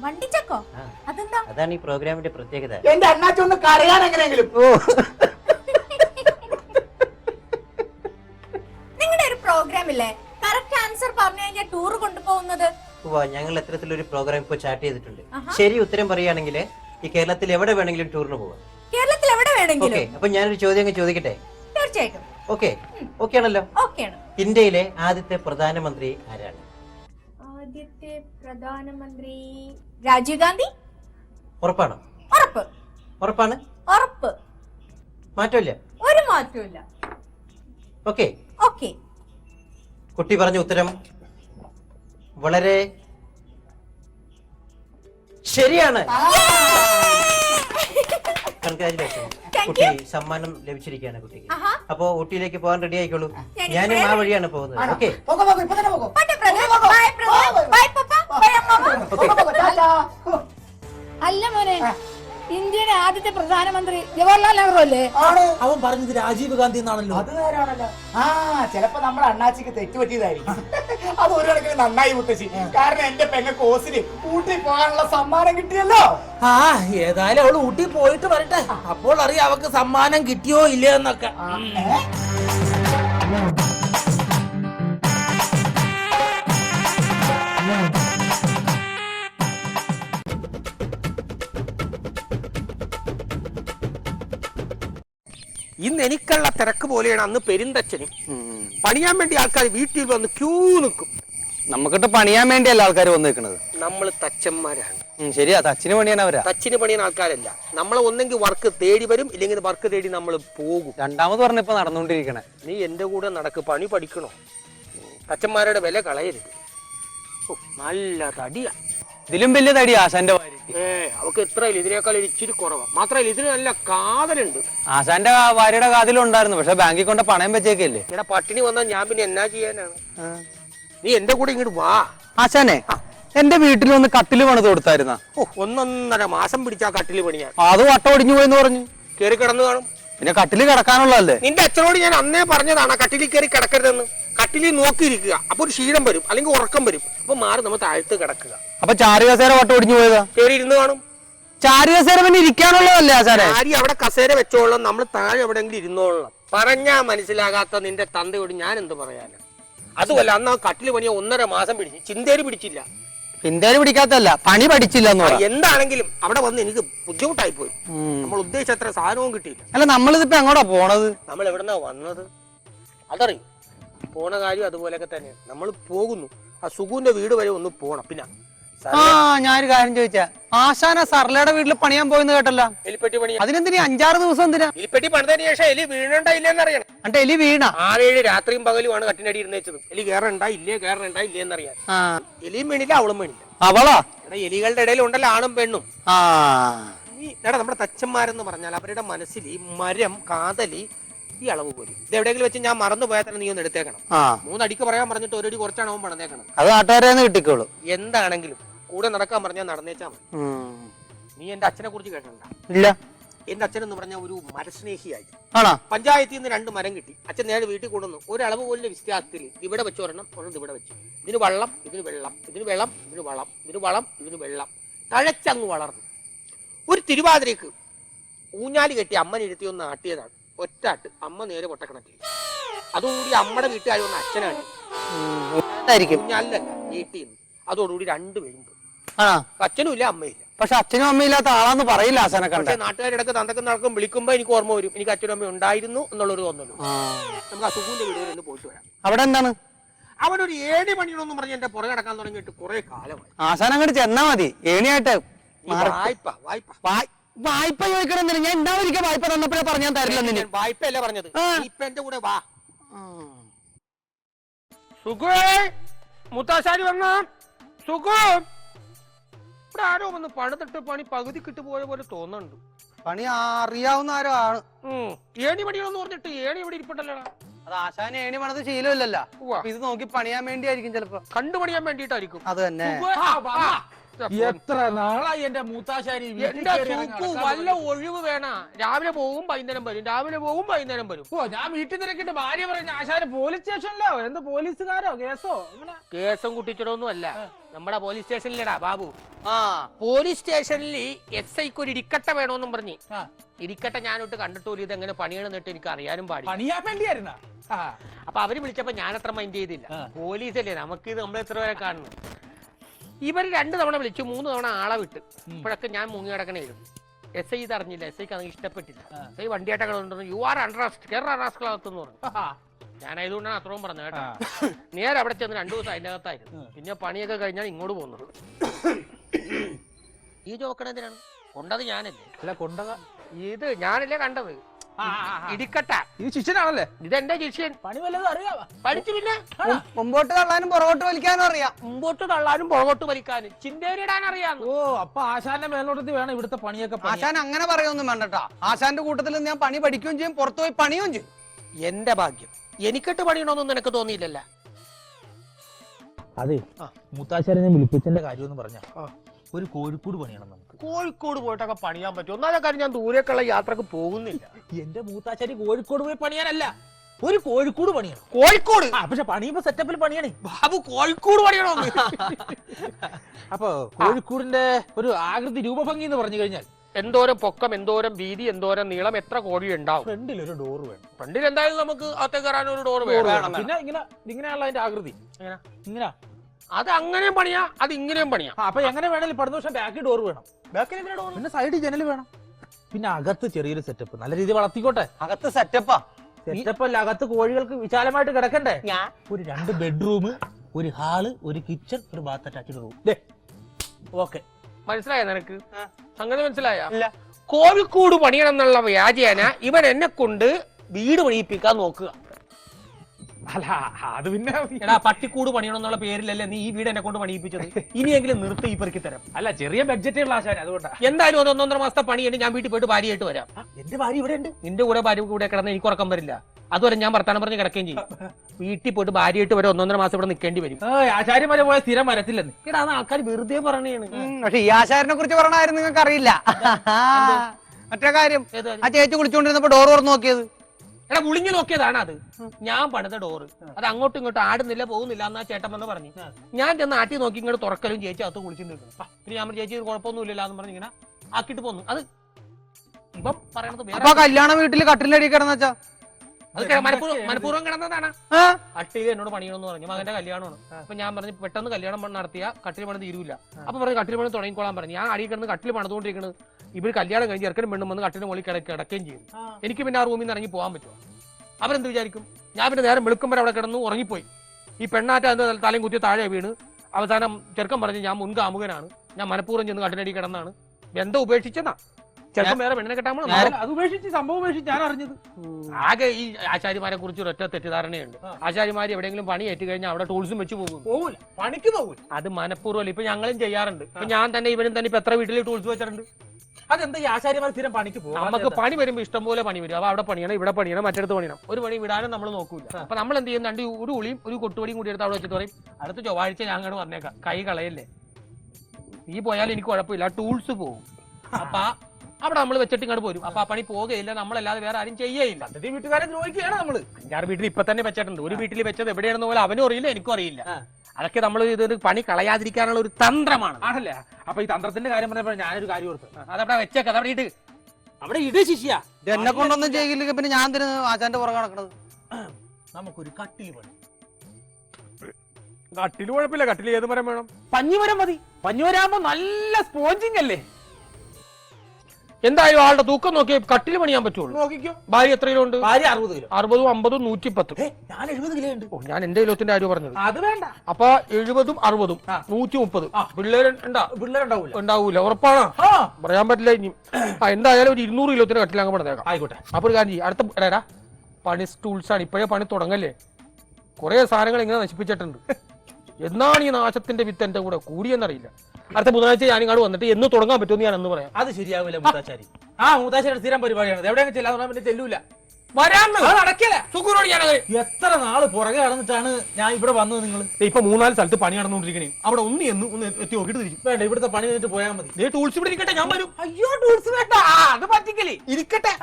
[SPEAKER 7] വണ്ടിച്ചക്കോ?
[SPEAKER 6] ആ,
[SPEAKER 7] അതെന്താ?
[SPEAKER 6] അതാണ് ഈ പ്രോഗ്രാമിന്റെ പ്രത്യേകത.
[SPEAKER 1] എന്റെ അണ്ണാച്ചൊന്ന് കറിയാൻ കരയാൻ എങ്ങനെയെങ്കിലും.
[SPEAKER 6] ഓ.
[SPEAKER 7] നിങ്ങളുടെ ഒരു പ്രോഗ്രാം ഇല്ലേ? കറക്റ്റ് ആൻസർ പറഞ്ഞു കഴിഞ്ഞാൽ ടൂർ കൊണ്ടുപോകുന്നത്?
[SPEAKER 6] ഉവ്വ, ഞങ്ങൾ ഇത്തരത്തിലൊരു പ്രോഗ്രാം ഇപ്പോൾ ചാറ്റ് ചെയ്തിട്ടുണ്ട്. ശരി ഉത്തരം പറയുകയാണെങ്കിൽ ഈ കേരളത്തിൽ എവിടെ വേണമെങ്കിലും ടൂറിന് പോവാം.
[SPEAKER 7] കേരളത്തിൽ എവിടെ
[SPEAKER 6] ഓക്കെ
[SPEAKER 7] വേണമെങ്കിലും
[SPEAKER 6] അപ്പൊ ഞാനൊരു ചോദ്യം അങ്ങ് ചോദിക്കട്ടെ?
[SPEAKER 7] തീർച്ചയായിട്ടും.
[SPEAKER 6] ഓക്കെ. ഓക്കെ ആണല്ലോ ഇന്ത്യയിലെ ആദ്യത്തെ പ്രധാനമന്ത്രി ആരാണ്?
[SPEAKER 7] ആദ്യത്തെ പ്രധാനമന്ത്രി രാജീവ് ഗാന്ധി?
[SPEAKER 6] ഉറപ്പാണോ?
[SPEAKER 7] ഉറപ്പ്.
[SPEAKER 6] ഉറപ്പാണ്?
[SPEAKER 7] ഉറപ്പ്.
[SPEAKER 6] മാറ്റമില്ല?
[SPEAKER 7] ഒരു മാറ്റമില്ല
[SPEAKER 6] ഓക്കെ.
[SPEAKER 7] ഓക്കെ.
[SPEAKER 6] കുട്ടി പറഞ്ഞ ഉത്തരം വളരെ ശരിയാണ്. കൺഗ്രാചുലേഷൻ കുട്ടി സമ്മാനം ലഭിച്ചിരിക്കുകയാണ് കുട്ടിക്ക്. അപ്പോ ഊട്ടിയിലേക്ക് പോകാൻ റെഡി ആയിക്കോളൂ. ഞാനും ആ വഴിയാണ് പോകുന്നത്? ഓക്കെ
[SPEAKER 8] അല്ല മോനെ. ഇന്ത്യയുടെ ആദ്യത്തെ പ്രധാനമന്ത്രി ജവഹർലാൽ നെഹ്റു അല്ലേ?
[SPEAKER 5] അവൻ പറഞ്ഞത് രാജീവ് ഗാന്ധി എന്നാണല്ലോ.
[SPEAKER 1] അത് നേരാണല്ലോ ആ ചിലപ്പോ നമ്മുടെ അണ്ണാച്ചിക്ക് തെറ്റുപറ്റിയതായിരിക്കും. അത് ഒരു കണക്കിന് നന്നായി മുത്തശ്ശി. കാരണം എന്റെ പെങ്ങ കോസിന് ഊട്ടി പോകാനുള്ള സമ്മാനം കിട്ടിയല്ലോ.
[SPEAKER 5] ആ ഏതായാലും അവൾ ഊട്ടി പോയിട്ട് വരട്ടെ. അപ്പോൾ അറിയാം അവക്ക് സമ്മാനം കിട്ടിയോ ഇല്ലയോ എന്നൊക്കെ.
[SPEAKER 9] ഇന്ന് എനിക്കുള്ള തിരക്ക് പോലെയാണ് അന്ന് പെരുന്തച്ഛന് പണിയാൻ വേണ്ടി ആൾക്കാർ വീട്ടിൽ വന്ന് ക്യൂ നിൽക്കും.
[SPEAKER 4] നമുക്കിട്ട് പണിയാൻ വേണ്ടിയല്ല ആൾക്കാർ വന്ന് നിൽക്കുന്നത്
[SPEAKER 9] നമ്മൾ തച്ചന്മാരാണ്
[SPEAKER 4] ശരിയാ തച്ചിന് പണിയാനവരാ
[SPEAKER 9] തച്ചിന് പണിയാൻ ആൾക്കാരല്ല. നമ്മളെ ഒന്നെങ്കിൽ വർക്ക് തേടി വരും ഇല്ലെങ്കിൽ വർക്ക് തേടി നമ്മൾ പോകും.
[SPEAKER 4] രണ്ടാമത് പറഞ്ഞപ്പോ നടന്നുകൊണ്ടിരിക്കണേ.
[SPEAKER 9] നീ എന്റെ കൂടെ നടക്ക് പണി പഠിക്കണോ? തച്ചന്മാരുടെ വില കളയരുത്. ഓ, നല്ല തടിയാ.
[SPEAKER 4] ഇതിലും വലിയ തടി ആശാന്റെ ഭാര്യക്ക്
[SPEAKER 9] ഏ അവക്ക് എത്ര ഇതിനേക്കാൾ ഇച്ചിരി കുറവാ. മാത്രമല്ല ഇതിന് നല്ല കാതലുണ്ട്.
[SPEAKER 4] ആശാന്റെ ഭാര്യയുടെ കാതിലുണ്ടായിരുന്നു പക്ഷെ ബാങ്കിൽ കൊണ്ട് പണയം വെച്ചേക്കല്ലേ.
[SPEAKER 9] ഇവിടെ പട്ടിണി വന്നാൽ ഞാൻ പിന്നെ എന്നാ ചെയ്യാനാണ്? നീ എന്റെ കൂടെ ഇങ്ങോട്ട് വാ.
[SPEAKER 4] ആശാനെ
[SPEAKER 5] എന്റെ വീട്ടിൽ ഒന്ന് കട്ടിൽ പണിത് കൊടുത്തായിരുന്ന?
[SPEAKER 9] ഓ ഒന്നൊന്നര മാസം പിടിച്ചാ കട്ടിൽ പണിയാ
[SPEAKER 5] അത് വട്ടം ഒടിഞ്ഞു പോയെന്ന് പറഞ്ഞു.
[SPEAKER 9] കയറി കിടന്നു കാണും.
[SPEAKER 5] പിന്നെ കട്ടിൽ കിടക്കാനുള്ളതല്ലേ?
[SPEAKER 9] നിന്റെ അച്ഛനോട് ഞാൻ അന്നേ പറഞ്ഞതാണ് കട്ടിലിൽ കയറി കിടക്കരുതെന്ന്. കട്ടിലിൽ നോക്കിയിരിക്കുക. അപ്പൊ ഒരു ക്ഷീണം വരും അല്ലെങ്കിൽ ഉറക്കം വരും. അപ്പൊ മാറി നമ്മൾ താഴ്ത്ത് കിടക്കുക.
[SPEAKER 5] അപ്പൊ ചാരു കസേര വട്ടം ഒടിഞ്ഞു പോയതാ?
[SPEAKER 9] കയറി ഇരുന്ന് കാണും.
[SPEAKER 5] ചാരു കസേര പിന്നെ ഇരിക്കാനുള്ളതല്ലേ ആചാരം
[SPEAKER 9] ആരി അവിടെ കസേര വെച്ചോളാം നമ്മൾ താഴെ എവിടെയെങ്കിലും ഇരുന്നോളാം പറഞ്ഞാ മനസ്സിലാകാത്ത നിന്റെ തന്തയോട് ഞാൻ എന്ത് പറയാനാ? അതുമല്ല അന്ന് ആ കട്ടിൽ പണിയ ഒന്നര മാസം പിടിച്ചു ചിന്തേരി പിടിച്ചില്ല.
[SPEAKER 5] പിന്തേര് പിടിക്കാത്തല്ല പണി പഠിച്ചില്ല എന്ന്
[SPEAKER 9] എന്താണെങ്കിലും അവിടെ വന്ന് എനിക്ക് ബുദ്ധിമുട്ടായി പോയി. നമ്മൾ ഉദ്ദേശിച്ച അത്ര സാധനവും കിട്ടിയില്ല.
[SPEAKER 5] അല്ല നമ്മളിതിപ്പോ എങ്ങോട്ടാ പോണത്?
[SPEAKER 9] നമ്മൾ എവിടെന്നാ വന്നത്? അതറിയും? പോണ കാര്യം അതുപോലെയൊക്കെ തന്നെ നമ്മൾ പോകുന്നു. ആ സുഖുവിന്റെ വീട് വരെ ഒന്ന് പോണം. പിന്നെ
[SPEAKER 5] ആ ഞാനൊരു കാര്യം ചോദിച്ചാ. ആശാന സർലയുടെ വീട്ടിൽ പണിയാൻ പോയെന്ന് കേട്ടല്ലോ.
[SPEAKER 9] എലിപ്പെട്ടി പണി
[SPEAKER 5] അതിനെന്തിനാ അഞ്ചാറ് ദിവസം എന്തിനാ?
[SPEAKER 9] എലിപ്പെട്ടി പണിതതിന് ശേഷം എലി വീണുണ്ടാ ഇല്ലെന്ന് അറിയണം.
[SPEAKER 5] എന്നിട്ട് എലി വീണ?
[SPEAKER 9] ആറേഴ് രാത്രിയും പകലുമാണ് കട്ടിനടി ഇരുന്നേച്ചത് എലി കയറണ്ടാ ഇല്ലേ കയറണ്ടാ ഇല്ലേ എന്നറിയാൻ
[SPEAKER 5] ആ.
[SPEAKER 9] എലിയും വീണില്ല അവളും വീണില്ല.
[SPEAKER 5] അവളാ?
[SPEAKER 9] എടാ എലികളുടെ ഇടയിൽ ഉണ്ടല്ലോ ആണും പെണ്ണും.
[SPEAKER 5] ആ.
[SPEAKER 9] എടാ നമ്മുടെ തച്ചന്മാരെന്ന് പറഞ്ഞാൽ അവരുടെ മനസ്സിൽ ഈ മരം കാതലി ഈ അളവ് പോലും. ഇത് എവിടെയെങ്കിലും വെച്ച് ഞാൻ മറന്നു പോയാൽ തന്നെ നീ ഒന്ന് എടുത്തേക്കണം.
[SPEAKER 5] ആ.
[SPEAKER 9] മൂന്നടിക്ക് പറയാൻ പറഞ്ഞിട്ട് ഒരടി കുറച്ചാണ് അവൻ പണതേക്കണം
[SPEAKER 5] അത് നാട്ടുകാരെന്ന് കിട്ടിക്കോളൂ.
[SPEAKER 9] എന്താണെങ്കിലും. കൂടെ നടക്കാൻ പറഞ്ഞാൽ നടന്നേച്ചാ മതി. നീ എന്റെ അച്ഛനെ കുറിച്ച് കേട്ടണ്ട
[SPEAKER 5] ഇല്ല.
[SPEAKER 9] എന്റെ അച്ഛൻ എന്ന് പറഞ്ഞ ഒരു മരസ്നേഹിയായി.
[SPEAKER 5] ആണോ?
[SPEAKER 9] പഞ്ചായത്തിൽ നിന്ന് രണ്ട് മരം കിട്ടി. അച്ഛൻ നേരെ വീട്ടിൽ കൊണ്ടുവന്നു. ഒരളവ് പോലും വിസ്താരത്തിൽ ഇവിടെ വെച്ച് ഒരെണ്ണം ഒരെണ്ണം ഇവിടെ വെച്ചു. ഇതിന് വള്ളം ഇതിന് വെള്ളം ഇതിന് വെള്ളം ഇതിന് വളം ഇതിന് വളം ഇതിന് വെള്ളം. തഴച്ചങ്ങ് വളർന്നു. ഒരു തിരുവാതിരക്ക് ഊഞ്ഞാലി കെട്ടി അമ്മനെ ഇരുത്തി ഒന്ന് ആട്ടിയതാണ്. ഒറ്റാട്ട് അമ്മ നേരെ പൊട്ടക്കണക്കിൽ അതോടുകൂടി അമ്മയുടെ വീട്ടുകാർ ഒന്ന് അച്ഛനാണ് ഊഞ്ഞാലിലല്ല വീട്ടിൽ നിന്ന് അതോടുകൂടി രണ്ടുപേരും അച്ഛനും ഇല്ല അമ്മയില്ല.
[SPEAKER 5] പക്ഷെ അച്ഛനും അമ്മയില്ലാത്ത ആളാന്ന് പറയില്ല ആശാനെ കണ്ട.
[SPEAKER 9] പക്ഷേ നാട്ടുകാരിടക്ക് തന്തക്കും നടക്കും വിളിക്കുമ്പോ എനിക്ക് ഓർമ്മ വരും. എനിക്ക് അച്ഛനും അമ്മയും ഉണ്ടായിരുന്നു എന്നുള്ളൊരു തോന്നലു നമുക്ക് അസുഖിന്റെ വീട് വരെ ഒന്ന് പോയിട്ട് വരാം.
[SPEAKER 5] അവിടെ എന്താണ്?
[SPEAKER 9] അവനൊരു ഏണി പണിയണമെന്ന് പറഞ്ഞ് എന്റെ പുറകെ കിടക്കാൻ തുടങ്ങിയിട്ട് കുറെ കാലമായി.
[SPEAKER 5] ആശാൻ അങ്ങോട്ട് ചെന്നാ മതി. ഏണിയായിട്ട്
[SPEAKER 9] വായ്പ വായ്പ.
[SPEAKER 5] വായ്- വായ്പ ചോദിക്കണം ഞാൻ ഉണ്ടാവിരിക്കാൻ വായ്പ തന്നപ്പോഴേ പറഞ്ഞാൽ തരില്ല നിന്നെ.
[SPEAKER 9] ഞാൻ വായ്പ അല്ല പറഞ്ഞത്.
[SPEAKER 5] ആ.
[SPEAKER 9] നീ ഇപ്പൊ എന്റെ കൂടെ വാ. സുഖേ മുത്താശാരി വന്ന? സുഖു? ആരോ വന്ന് പണിതിട്ട് പണി പകുതി കിട്ടു പോയ പോലെ തോന്നുന്നുണ്ട്.
[SPEAKER 5] പണി അറിയാവുന്ന ആരോ ആണ്.
[SPEAKER 9] ഉം. ഏണി പണിയണമെന്ന് പറഞ്ഞിട്ട് ഏണി ഇവിടെ ഇരിപ്പുണ്ടല്ലോടാ
[SPEAKER 5] അത് ആശാന് ഏണി പണത് ശീലമില്ലല്ലോ.
[SPEAKER 9] ഉവ്വ.
[SPEAKER 5] അപ്പൊ ഇത് നോക്കി പണിയാൻ വേണ്ടിയായിരിക്കും ചിലപ്പോ.
[SPEAKER 9] കണ്ടുപണിയാൻ വേണ്ടിയിട്ടായിരിക്കും.
[SPEAKER 5] അത് തന്നെ.
[SPEAKER 3] എത്ര നാളായി എന്റെ മൂത്താശാരി
[SPEAKER 9] എന്റെ
[SPEAKER 3] തൂക്കു
[SPEAKER 9] വല്ല. ഒഴിവ് വേണ. രാവിലെ പോകും വൈകുന്നേരം വരും. രാവിലെ പോകും വൈകുന്നേരം വരും.
[SPEAKER 3] ഓ ഞാൻ വീട്ടിൽ തിരക്കിട്ട് ഭാര്യ പറഞ്ഞ ആശാരി പോലീസ് സ്റ്റേഷനിലോ എന്ത് പോലീസുകാരോ? കേസോ?
[SPEAKER 9] കേസും കുട്ടിച്ചിടൊന്നും അല്ല. നമ്മുടെ പോലീസ് സ്റ്റേഷനിലടാ ബാബു.
[SPEAKER 5] ആ.
[SPEAKER 9] പോലീസ് സ്റ്റേഷനിൽ എസ് ഐക്ക് ഒരു ഇരിക്കട്ട വേണോന്നും പറഞ്ഞ്. ഇരിക്കട്ട ഞാനോട്ട് കണ്ടിട്ടൂല ഇത് എങ്ങനെ പണിയണമെന്നിട്ട് എനിക്ക് അറിയാനും പാടില്ല.
[SPEAKER 3] പണിയാൻ വേണ്ടിയായിരുന്ന?
[SPEAKER 9] അപ്പൊ അവർ വിളിച്ചപ്പോ ഞാൻ അത്ര മൈൻഡ് ചെയ്തില്ല. പോലീസല്ലേ നമുക്ക് ഇത് നമ്മൾ എത്ര പേരെ കാണുന്നു? ഇവർ രണ്ട് തവണ വിളിച്ചു മൂന്ന് തവണ ആളെ വിട്ട്. ഇപ്പോഴൊക്കെ ഞാൻ മുങ്ങി കിടക്കണേരുന്നു എസ് ഐ ഇത് അറിഞ്ഞില്ല എസ് ഐക്ക് അത് ഇഷ്ടപ്പെട്ടില്ല. S I you are under Kerala Kerala എന്ന് പറഞ്ഞു. ഞാൻ ആയതുകൊണ്ടാണ് അത്രയും പറഞ്ഞത് കേട്ടോ. നേരെ അവിടെ ചെന്ന് രണ്ടു ദിവസം അതിന്റെ അകത്തായിരുന്നു. പിന്നെ പണിയൊക്കെ കഴിഞ്ഞാൽ ഇങ്ങോട്ട് പോകുന്നത്. ഈ ചോക്കണെന്തിനാണ് കൊണ്ടത് ഞാനല്ലേ?
[SPEAKER 3] അല്ല കൊണ്ടത്
[SPEAKER 9] ഇത് ഞാനല്ലേ കണ്ടത്. ഇടിക്കട്ട.
[SPEAKER 3] ഈ ശിഷ്യനാണല്ലേ?
[SPEAKER 9] ഇതെന്റെ ശിഷ്യൻ.
[SPEAKER 3] പണി വല്ലതും അറിയാവാ?
[SPEAKER 9] പഠിച്ചു പിന്നെ.
[SPEAKER 5] മുമ്പോട്ട് തള്ളാനും പുറകോട്ട് വലിക്കാനും അറിയാം.
[SPEAKER 9] മുമ്പോട്ട് തള്ളാനും പുറകോട്ട് വലിക്കാനും. ചിന്തേരിടാൻ അറിയാം
[SPEAKER 3] ഓ അപ്പൊ ആശാന്റെ മേലോട്ടത്തിൽ വേണം ഇവിടുത്തെ പണിയൊക്കെ
[SPEAKER 5] ആശാൻ അങ്ങനെ പറയൊന്നും വേണ്ടട്ടാ ആശാന്റെ കൂട്ടത്തിൽ ഞാൻ പണി പഠിക്കുകയും ചെയ്യും പുറത്തു പോയി പണിയും ചെയ്യും.
[SPEAKER 9] എന്റെ ഭാഗ്യം. എനിക്കിട്ട് പണിയണമെന്നൊന്നും നിനക്ക് തോന്നിയില്ലല്ല?
[SPEAKER 3] അതെ.
[SPEAKER 9] ആ.
[SPEAKER 3] ഞാൻ വിളിപ്പിച്ചതിന്റെ കാര്യം പറഞ്ഞ. ഒരു കോഴിക്കോട് പണിയണം നമുക്ക്.
[SPEAKER 9] കോഴിക്കോട് പോയിട്ടൊക്കെ പണിയാൻ പറ്റും. ഒന്നാമത്തെ കാര്യം ഞാൻ ദൂരേക്കുള്ള യാത്രയ്ക്ക് പോകുന്നില്ല.
[SPEAKER 3] എന്റെ മൂത്താശ്ശേരി കോഴിക്കോട് പോയി പണിയാനല്ല. ഒരു കോഴിക്കോട് പണിയണം.
[SPEAKER 9] കോഴിക്കോട്?
[SPEAKER 3] ആ പക്ഷെ പണിയുമ്പോ സെറ്റപ്പിൽ പണിയണേ.
[SPEAKER 9] ബാബു കോഴിക്കോട് പണിയണോ
[SPEAKER 3] അപ്പൊ കോഴിക്കോടിന്റെ ഒരു ആകൃതി രൂപഭംഗി എന്ന് പറഞ്ഞു കഴിഞ്ഞാൽ
[SPEAKER 9] എന്തോരം പൊക്കം എന്തോരം വീതി എന്തോരം നീളം എത്ര കോഴി ഉണ്ടാവും?
[SPEAKER 3] ഫ്രണ്ടിൽ ഒരു ഡോർ വേണം.
[SPEAKER 9] ഫ്രണ്ടിൽ എന്തായാലും നമുക്ക് അകത്തേക്ക് കയറാൻ ഒരു ഡോർ വേണം.
[SPEAKER 3] വേണം. പിന്നെ ഇങ്ങനെ ഇങ്ങനെയുള്ള അതിന്റെ ആകൃതി.
[SPEAKER 9] ഇങ്ങനെ.
[SPEAKER 3] ഇങ്ങനെ
[SPEAKER 9] അത് അങ്ങനെയും പണിയാ അത് ഇങ്ങനെയും പണിയാ
[SPEAKER 3] അപ്പൊ എങ്ങനെ വേണേലും പടുന്ന പക്ഷേ ബാക്കിൽ ഡോർ വേണം.
[SPEAKER 9] ബാക്കിൽ ഡോർ
[SPEAKER 3] പിന്നെ സൈഡിൽ ജനൽ വേണം. പിന്നെ അകത്ത് ചെറിയൊരു സെറ്റപ്പ് നല്ല രീതിയിൽ വളർത്തിക്കോട്ടെ.
[SPEAKER 5] അകത്ത് സെറ്റപ്പാ
[SPEAKER 3] സെറ്റപ്പ് അല്ല അകത്ത് കോഴികൾക്ക് വിശാലമായിട്ട് കിടക്കണ്ടേ? ഒരു രണ്ട് ബെഡ്റൂം ഒരു ഹാൾ ഒരു കിച്ചൺ ഒരു ബാത്ത് അറ്റാച്ച്ഡ് റൂം ഓക്കെ.
[SPEAKER 9] മനസ്സിലായ നിനക്ക്? സംഗതി മനസ്സിലായ? കോഴിക്കോട് പണിയണം എന്നുള്ള വ്യാജേന ഇവൻ എന്നെ കൊണ്ട് വീട് പണിയിപ്പിക്കാൻ നോക്കുക.
[SPEAKER 3] അല്ല അത് പിന്നെ
[SPEAKER 9] എടാ പട്ടിക്കൂട് പണിയണം എന്നുള്ള പേരിലല്ലേ നീ ഈ വീട് എന്നെ കൊണ്ട് പണിയിപ്പിച്ചത്? ഇനിയെങ്കിലും നിർത്തി ഈ പെറുക്കി തരാം.
[SPEAKER 3] അല്ല ചെറിയ ബഡ്ജറ്റ് ഉള്ള ആശാൻ അതുകൊണ്ടാ.
[SPEAKER 9] എന്തായാലും ഒരു ഒന്നൊന്നര മാസത്തെ പണിയുണ്ട് ഞാൻ വീട്ടിൽ പോയിട്ട് ഭാര്യയായിട്ട് വരാം.
[SPEAKER 3] എന്റെ ഭാര്യ ഇവിടെ ഉണ്ട്.
[SPEAKER 9] നിന്റെ കൂടെ ഭാര്യ കൂടെ കിടന്ന് എനിക്ക് ഉറക്കം വരില്ല. അതുവരെ ഞാൻ വർത്താനം പറഞ്ഞ് കിടക്കുകയും ചെയ്യും. വീട്ടിൽ പോയിട്ട് ഭാര്യയായിട്ട് വരെ ഒന്നൊന്നര മാസം ഇവിടെ നിൽക്കേണ്ടി വരും.
[SPEAKER 3] ആശാരിമാരെ പോയ സ്ഥിരം വരത്തില്ലെന്ന്
[SPEAKER 9] എടാ ആൾക്കാർ വെറുതെ പറയണേണ്
[SPEAKER 5] പക്ഷെ ഈ ആശാരിനെ കുറിച്ച് പറഞ്ഞായിരുന്നു നിങ്ങൾക്ക് അറിയില്ല മറ്റേ കാര്യം ആ ചേച്ചി കുളിച്ചോണ്ടിരുന്നപ്പോ ഡോർ തുറന്നു നോക്കിയത്.
[SPEAKER 9] എടാ ഉളിഞ്ഞു നോക്കിയതാണ് അത്. ഞാൻ പണിത ഡോറ്. അത് അങ്ങോട്ടും ഇങ്ങോട്ടും ആടുന്നില്ല പോകുന്നില്ല എന്നാ ചേട്ടൻ വന്ന് പറഞ്ഞു ഞാൻ ചെന്ന് ആട്ടി നോക്കി ഇങ്ങോട്ട് തുറക്കലും ചേച്ചി അകത്ത് കുളിച്ചു നിൽക്കും പിന്നെ ഞാൻ ചേച്ചി കുഴപ്പമൊന്നുമില്ല എന്ന് പറഞ്ഞു ഇങ്ങനെ ആക്കിട്ട് പോന്നു. അത് ഇപ്പം പറയണത് വേറെ
[SPEAKER 5] അപ്പൊ കല്യാണ വീട്ടിൽ കട്ടിലടി അടി കിടന്ന വെച്ചാ
[SPEAKER 9] അത് മനഃപൂർവം കിടന്നതാണ്. അട്ടിയിൽ എന്നോട് പണിയണമെന്ന് പറഞ്ഞു. മകന്റെ കല്യാണമാണ്. അപ്പൊ ഞാൻ പറഞ്ഞു പെട്ടെന്ന് കല്യാണം നടത്തിയ കട്ടിൽ പണി തീരൂല. അപ്പൊ പറഞ്ഞു കട്ടിൽ പണി തുടങ്ങിക്കോളാൻ പറഞ്ഞു. ഞാൻ അടിയിൽ കിടന്ന് കട്ടിൽ പണിതുകൊണ്ടിരിക്കുന്നത് ഇവർ കല്യാണം കഴിഞ്ഞ് ചെറുക്കനും പെണ്ണും വന്ന് കട്ടിന് മുകളിൽ കിട കിടക്കുകയും ചെയ്യും. എനിക്ക് പിന്നെ ആ റൂമിൽ നിന്ന് ഇറങ്ങി പോകാൻ പറ്റുമോ? അവരെന്ത് വിചാരിക്കും? ഞാൻ പിന്നെ നേരം വെളുക്കുമ്പോൾ അവിടെ കിടന്നു ഉറങ്ങിപ്പോയി. ഈ പെണ്ണാറ്റ അതിന്റെ തലയും കുത്തി താഴെ വീണ്. അവസാനം ചെറുക്കൻ പറഞ്ഞു ഞാൻ മുൻകാമുകനാണ് ഞാൻ മനഃപൂർവം ചെന്ന് കട്ടിനടി കിടന്നാണ്. ബന്ധം ഉപേക്ഷിച്ചെന്നാ. ചെറുക്കൻ വേറെ പെണ്ണിനെ കെട്ടാൻ പോണു.
[SPEAKER 3] അത് ഉപേക്ഷിച്ച് സംഭവം ഉപേക്ഷിച്ച് ഞാൻ അറിഞ്ഞത്.
[SPEAKER 9] ആകെ ഈ ആശാരിമാരെ കുറിച്ച് ഒറ്റ തെറ്റിദ്ധാരണയുണ്ട്. ആശാരിമാർ എവിടെയെങ്കിലും പണി ഏറ്റു കഴിഞ്ഞാൽ അവിടെ ടൂൾസും വെച്ച് പോകും
[SPEAKER 3] പണിക്ക് പോകും
[SPEAKER 9] അത് മനഃപൂർവം ഇപ്പൊ ഞങ്ങളും ചെയ്യാറുണ്ട്. ഇപ്പൊ ഞാൻ തന്നെ ഇവനും തന്നെ ഇപ്പൊ എത്ര വീട്ടിൽ ടൂൾസ് വെച്ചിട്ടുണ്ട്?
[SPEAKER 3] അതെന്താ ഈ ആചാര്യമാർ സ്ഥിരം പണിക്ക് പോകും
[SPEAKER 9] നമുക്ക് പണി വരുമ്പോൾ ഇഷ്ടം പോലെ പണി വരും. അപ്പൊ അവിടെ പണിയണം ഇവിടെ പണിയണം മറ്റടുത്ത് പണിയണം. ഒരു പണി വിടാനും നമ്മൾ നോക്കൂല. അപ്പൊ നമ്മൾ എന്ത് ചെയ്യും? രണ്ട് ഒരു ഉളിയും ഒരു കൊട്ടുപടിയും കൂടി എടുത്ത് അവിടെ വെച്ചിട്ട് പറയും അടുത്ത ചൊവ്വാഴ്ച ഞാൻ അങ്ങോട്ട് വന്നേക്കാം കൈ കളയല്ലേ. നീ പോയാൽ എനിക്ക് കുഴപ്പമില്ല. ടൂൾസ് പോകും അപ്പൊ അവിടെ നമ്മൾ വെച്ചിട്ട് ഇങ്ങോട്ട് പോരും. അപ്പൊ ആ പണി പോകുകയില്ല നമ്മളല്ലാതെ വേറെ ആരും ചെയ്യയില്ല.
[SPEAKER 3] പദ്ധതി വീട്ടുകാരെ ദ്രോഹിക്കുകയാണ് നമ്മൾ.
[SPEAKER 9] അഞ്ചാറ് വീട്ടിൽ ഇപ്പൊ തന്നെ വെച്ചിട്ടുണ്ട്. ഒരു വീട്ടിൽ വെച്ചത് എവിടെയാണെന്ന് പോലെ അവനും അറിയില്ല എനിക്കും അറിയില്ല. അതൊക്കെ നമ്മൾ ഇതൊരു പണി കളയാതിരിക്കാനുള്ള ഒരു തന്ത്രമാണ്.
[SPEAKER 3] ആണല്ലേ? അപ്പൊ ഈ തന്ത്രത്തിന്റെ കാര്യം പറഞ്ഞപ്പോൾ ഞാനൊരു കാര്യം ഓർത്തു.
[SPEAKER 9] അതവിടെ വെച്ചേക്ക അതവിടെ ഇട്ട്
[SPEAKER 3] അവിടെ ഇട് ശിഷ്യ.
[SPEAKER 5] എന്നെ കൊണ്ടൊന്നും ചെയ്യില്ലെങ്കിൽ പിന്നെ ഞാൻ തന്നെ ആചാന്റെ പുറകെ നടക്കണത്?
[SPEAKER 3] നമുക്കൊരു കട്ടിൽ പണി
[SPEAKER 9] കട്ടിൽ കുഴപ്പമില്ല. കട്ടിൽ ഏത് മരം വേണം?
[SPEAKER 3] പഞ്ഞിമരം മതി. പഞ്ഞിമരാകുമ്പോ നല്ല സ്പോഞ്ചിങ് അല്ലേ?
[SPEAKER 9] എന്തായാലും ആളുടെ തൂക്കം നോക്കി കട്ടിൽ പണിയാൻ പറ്റുള്ളൂ.
[SPEAKER 3] നോക്കിക്കോ.
[SPEAKER 9] ഭാര്യ എത്ര കിലോ ഉണ്ട്
[SPEAKER 3] ഭാര്യ അറുപത് കിലോ.
[SPEAKER 9] അറുപതും അമ്പതും നൂറ്റിപ്പത്തും.
[SPEAKER 3] ഞാൻ എഴുപത് കിലോ ഉണ്ട്.
[SPEAKER 9] ഓ ഞാൻ എന്റെ കിലോത്തിന്റെ ആര് പറഞ്ഞത്.
[SPEAKER 3] അത് വേണ്ട.
[SPEAKER 9] അപ്പൊ എഴുപതും അറുപതും. നൂറ്റി മുപ്പത്. പിള്ളേർ
[SPEAKER 3] പിള്ളേരുണ്ടാവൂല.
[SPEAKER 9] ഉണ്ടാവൂല. ഉറപ്പാണ്? പറയാൻ പറ്റില്ല ഇനി. ആ എന്തായാലും ഒരു ഇരുന്നൂറ് കിലോത്തിന് കട്ടിൽ അങ്ങ് പണിതേക്കാം.
[SPEAKER 3] ആയിക്കോട്ടെ.
[SPEAKER 9] അപ്പൊ ഒരു കാര്യം. അടുത്ത എടാ പണി സ്റ്റൂൾസ് ആണ് ഇപ്പോഴേ പണി തുടങ്ങല്ലേ? കുറെ സാധനങ്ങൾ ഇങ്ങനെ നശിപ്പിച്ചിട്ടുണ്ട്. എന്നാണ് ഈ നാശത്തിന്റെ വിത്ത് എന്റെ കൂടെ കൂടിയെന്നറിയില്ല. അടുത്ത ബുധനാഴ്ച ഞാൻ ഇങ്ങോട്ട് വന്നിട്ട് എന്ന് തുടങ്ങാൻ പറ്റുമെന്ന് ഞാൻ എന്ന് പറയാം.
[SPEAKER 3] അത് ശരിയാവില്ല മൂത്താശാരി. ആ മൂത്താശാരി സ്ഥിരം പരിപാടിയാണ്. എവിടെയെങ്കിലും ചെല്ലാൻ പിന്നെ ചെല്ലൂല.
[SPEAKER 9] വരാന്ന്.
[SPEAKER 3] നടക്കില്ല. എത്ര നാൾ പുറകെ നടന്നിട്ടാണ് ഞാൻ ഇവിടെ വന്നത് നിങ്ങൾ
[SPEAKER 9] ഇപ്പൊ മൂന്നാൽ സ്ഥലത്ത് പണി നടന്നുകൊണ്ടിരിക്കണേ. അവിടെ ഒന്ന് എന്ന് ഒന്ന് എത്തി നോക്കിട്ട് തിരിച്ചു.
[SPEAKER 3] വേണ്ട ഇവിടുത്തെ പണി കഴിഞ്ഞിട്ട് പോയാൽ മതി.
[SPEAKER 9] ദേ ടൂൾസ് ഇവിടെ ഇരിക്കട്ടെ ഞാൻ വരും.
[SPEAKER 3] അയ്യോ ടൂൾസ് വേണ്ട. അത് പറ്റിക്കലേ.
[SPEAKER 9] ഇരിക്കട്ടെ.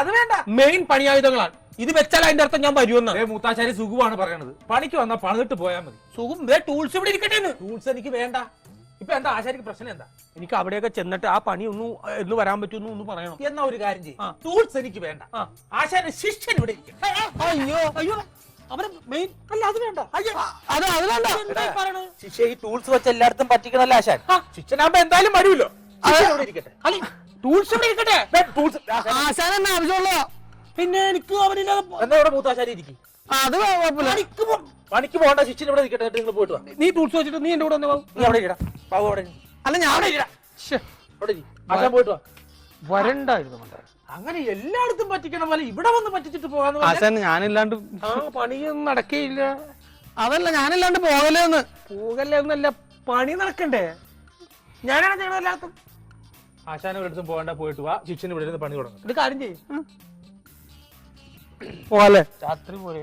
[SPEAKER 3] അത് വേണ്ട.
[SPEAKER 9] മെയിൻ പണിയായുധങ്ങളാണ്. ഇത് വെച്ചാൽ അതിന്റെ അർത്ഥം ഞാൻ
[SPEAKER 3] വരുമെന്ന് മൂത്താശാരി സുഖമാണ് പറയണത്. പണിക്ക് വന്നാൽ പണിതിട്ട് പോയാൽ മതി.
[SPEAKER 9] സുഖം. ടൂൾസ് ഇവിടെ ഇരിക്കട്ടെ
[SPEAKER 3] ടൂൾസ് എനിക്ക് വേണ്ട. ഇപ്പൊ എന്താ ആശാരിക്ക് പ്രശ്നം എന്താ?
[SPEAKER 9] എനിക്ക് അവിടെയൊക്കെ ചെന്നിട്ട് ആ പണി ഒന്ന് എന്ന് വരാൻ പറ്റുമെന്ന് ഒന്ന് പറയണം.
[SPEAKER 3] എന്നാ ഒരു കാര്യം ചെയ്യും. ടൂൾസ് എനിക്ക് വേണ്ട.
[SPEAKER 9] ആശാരി
[SPEAKER 3] ആശാന്റെ ശിഷ്യൻ ഇവിടെ
[SPEAKER 9] അയ്യോ അയ്യോ മെയിൻ
[SPEAKER 3] അല്ല അത് വേണ്ട.
[SPEAKER 9] അത് അത് വേണ്ട. എന്താ ഈ
[SPEAKER 3] ടൂൾസ് വെച്ച് എല്ലായിടത്തും പറ്റിക്കണല്ല ആശാൻ? ശിക്ഷനാകുമ്പോ എന്തായാലും വരുമല്ലോ. ഇരിക്കട്ടെ.
[SPEAKER 9] ടൂൾസ് ഇവിടെ ഇരിക്കട്ടെ?
[SPEAKER 3] ദേ, ടൂൾസ്
[SPEAKER 5] ആശാൻ. എന്നാ ആവശ്യമുള്ളോ?
[SPEAKER 9] പിന്നെ എനിക്ക് അവനില്ലാതെ
[SPEAKER 3] എന്താ ഇവിടെ മൂത്താശാരി ഇരിക്കും?
[SPEAKER 5] അത് കുഴപ്പമില്ല
[SPEAKER 3] പണിക്ക് പോ പണിക്ക് പോകണ്ട ശിക്ഷൻ ഇവിടെ നിൽക്കട്ടെ എന്നിട്ട് നിങ്ങൾ പോയിട്ട് വാ.
[SPEAKER 9] നീ ടൂൾസ് വെച്ചിട്ട് നീ എന്റെ കൂടെ വന്നേ
[SPEAKER 3] നീ അവിടെ ഇരിടാ. ബാബു അവിടെ ഇരി.
[SPEAKER 5] അല്ല ഞാൻ
[SPEAKER 3] അവിടെ ഇരിടാ. അവിടെ ഇരി. ആശാൻ പോയിട്ട് വാ.
[SPEAKER 9] വരണ്ടായിരുന്നു മണ്ടേ.
[SPEAKER 3] അങ്ങനെ എല്ലായിടത്തും പറ്റിക്കണ. പോലെ ഇവിടെ വന്ന് പറ്റിച്ചിട്ട് പോകാന്ന് പറഞ്ഞാ
[SPEAKER 5] ആശാൻ ഞാനില്ലാണ്ട്
[SPEAKER 9] ആ പണിയൊന്നും നടക്കേയില്ല.
[SPEAKER 5] അതല്ല ഞാനില്ലാണ്ട് പോകലെന്ന്.
[SPEAKER 9] പോകല്ലേ എന്നല്ല പണി നടക്കണ്ടേ? ഞാനാണ് ചെയ്യണല്ലാത്ത എല്ലാത്തും
[SPEAKER 3] ആശാൻ ഒരിടത്തും പോകണ്ട പോയിട്ട് വാ. ശിക്ഷൻ ഇവിടെ ഇരുന്ന് പണി തുടങ്ങും
[SPEAKER 9] ഇത് കാര്യം ചെയ്യും.
[SPEAKER 5] പോകല്ലേ?
[SPEAKER 9] രാത്രി പോരേ.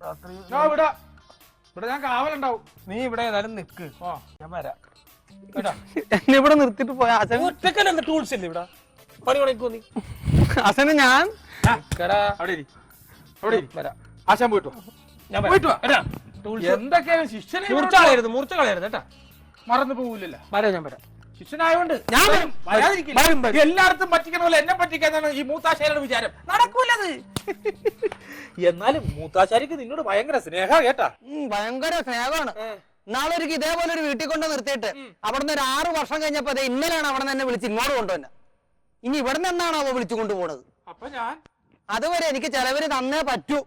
[SPEAKER 9] രാത്രി
[SPEAKER 3] ഞാൻ ഇവിടെ ഇവിടെ ഞാൻ കാവലുണ്ടാവും.
[SPEAKER 9] നീ ഇവിടെ ഏതായാലും നിക്ക്.
[SPEAKER 3] ആ.
[SPEAKER 9] ഞാൻ വരാം. കേട്ടാ?
[SPEAKER 5] എന്നെ ഇവിടെ നിർത്തിട്ട് പോയ ആശാൻ
[SPEAKER 9] ഒറ്റക്കല്ല ടൂൾസ് ഇല്ല ഇവിടെ? പണി പണിക്കോ നീ
[SPEAKER 5] ആശാനെ ഞാൻ
[SPEAKER 9] കേടാ.
[SPEAKER 3] അവിടെ ഇരി. അവിടെ ഇരി.
[SPEAKER 9] വരാം.
[SPEAKER 3] ആശാൻ പോയിട്ട് വാ.
[SPEAKER 9] ഞാൻ
[SPEAKER 3] പോയിട്ട് വാ.
[SPEAKER 9] ടൂൾസ്
[SPEAKER 3] എന്തൊക്കെയാണ് ശിഷ്യനെ
[SPEAKER 9] മൂർച്ച കളയരുത് മൂർച്ച കളയരുത് കേട്ടാ?
[SPEAKER 3] മറന്നു പോകില്ലല്ലോ
[SPEAKER 9] വരാം ഞാൻ വരാം.
[SPEAKER 3] ശിഷ്യനായോണ്ട്.
[SPEAKER 9] ഞാൻ വരും.
[SPEAKER 3] വരാതിരിക്കില്ല.
[SPEAKER 9] വരും, വരും.
[SPEAKER 3] എല്ലായിടത്തും പറ്റിക്കണ പോലെ എന്നെ പറ്റിക്കാന്നാണ് ഈ മൂത്താശാരിയുടെ വിചാരം. നടക്കൂലത്. എന്നാലും മൂത്താശാരിക്ക് നിന്നോട് ഭയങ്കര സ്നേഹ കേട്ടാ.
[SPEAKER 5] ഉം, ഭയങ്കര സ്നേഹമാണ്. നാളെ ഒരു ഇതേപോലെ ഒരു വീട്ടിൽ കൊണ്ട് നിർത്തിയിട്ട് അവിടുന്ന് ഒരു ആറ് വർഷം കഴിഞ്ഞപ്പോ ദേ ഇന്നലെയാണ് അവിടെ എന്നെ വിളിച്ച് ഇങ്ങോട്ട് കൊണ്ടുവന്നെ. ഇനി ഇവിടെ നിന്നാണ് അവ വിളിച്ചു കൊണ്ടുപോണത്?
[SPEAKER 3] അപ്പൊ ഞാൻ
[SPEAKER 5] അതുവരെ എനിക്ക് ചെലവര് തന്നേ പറ്റൂ.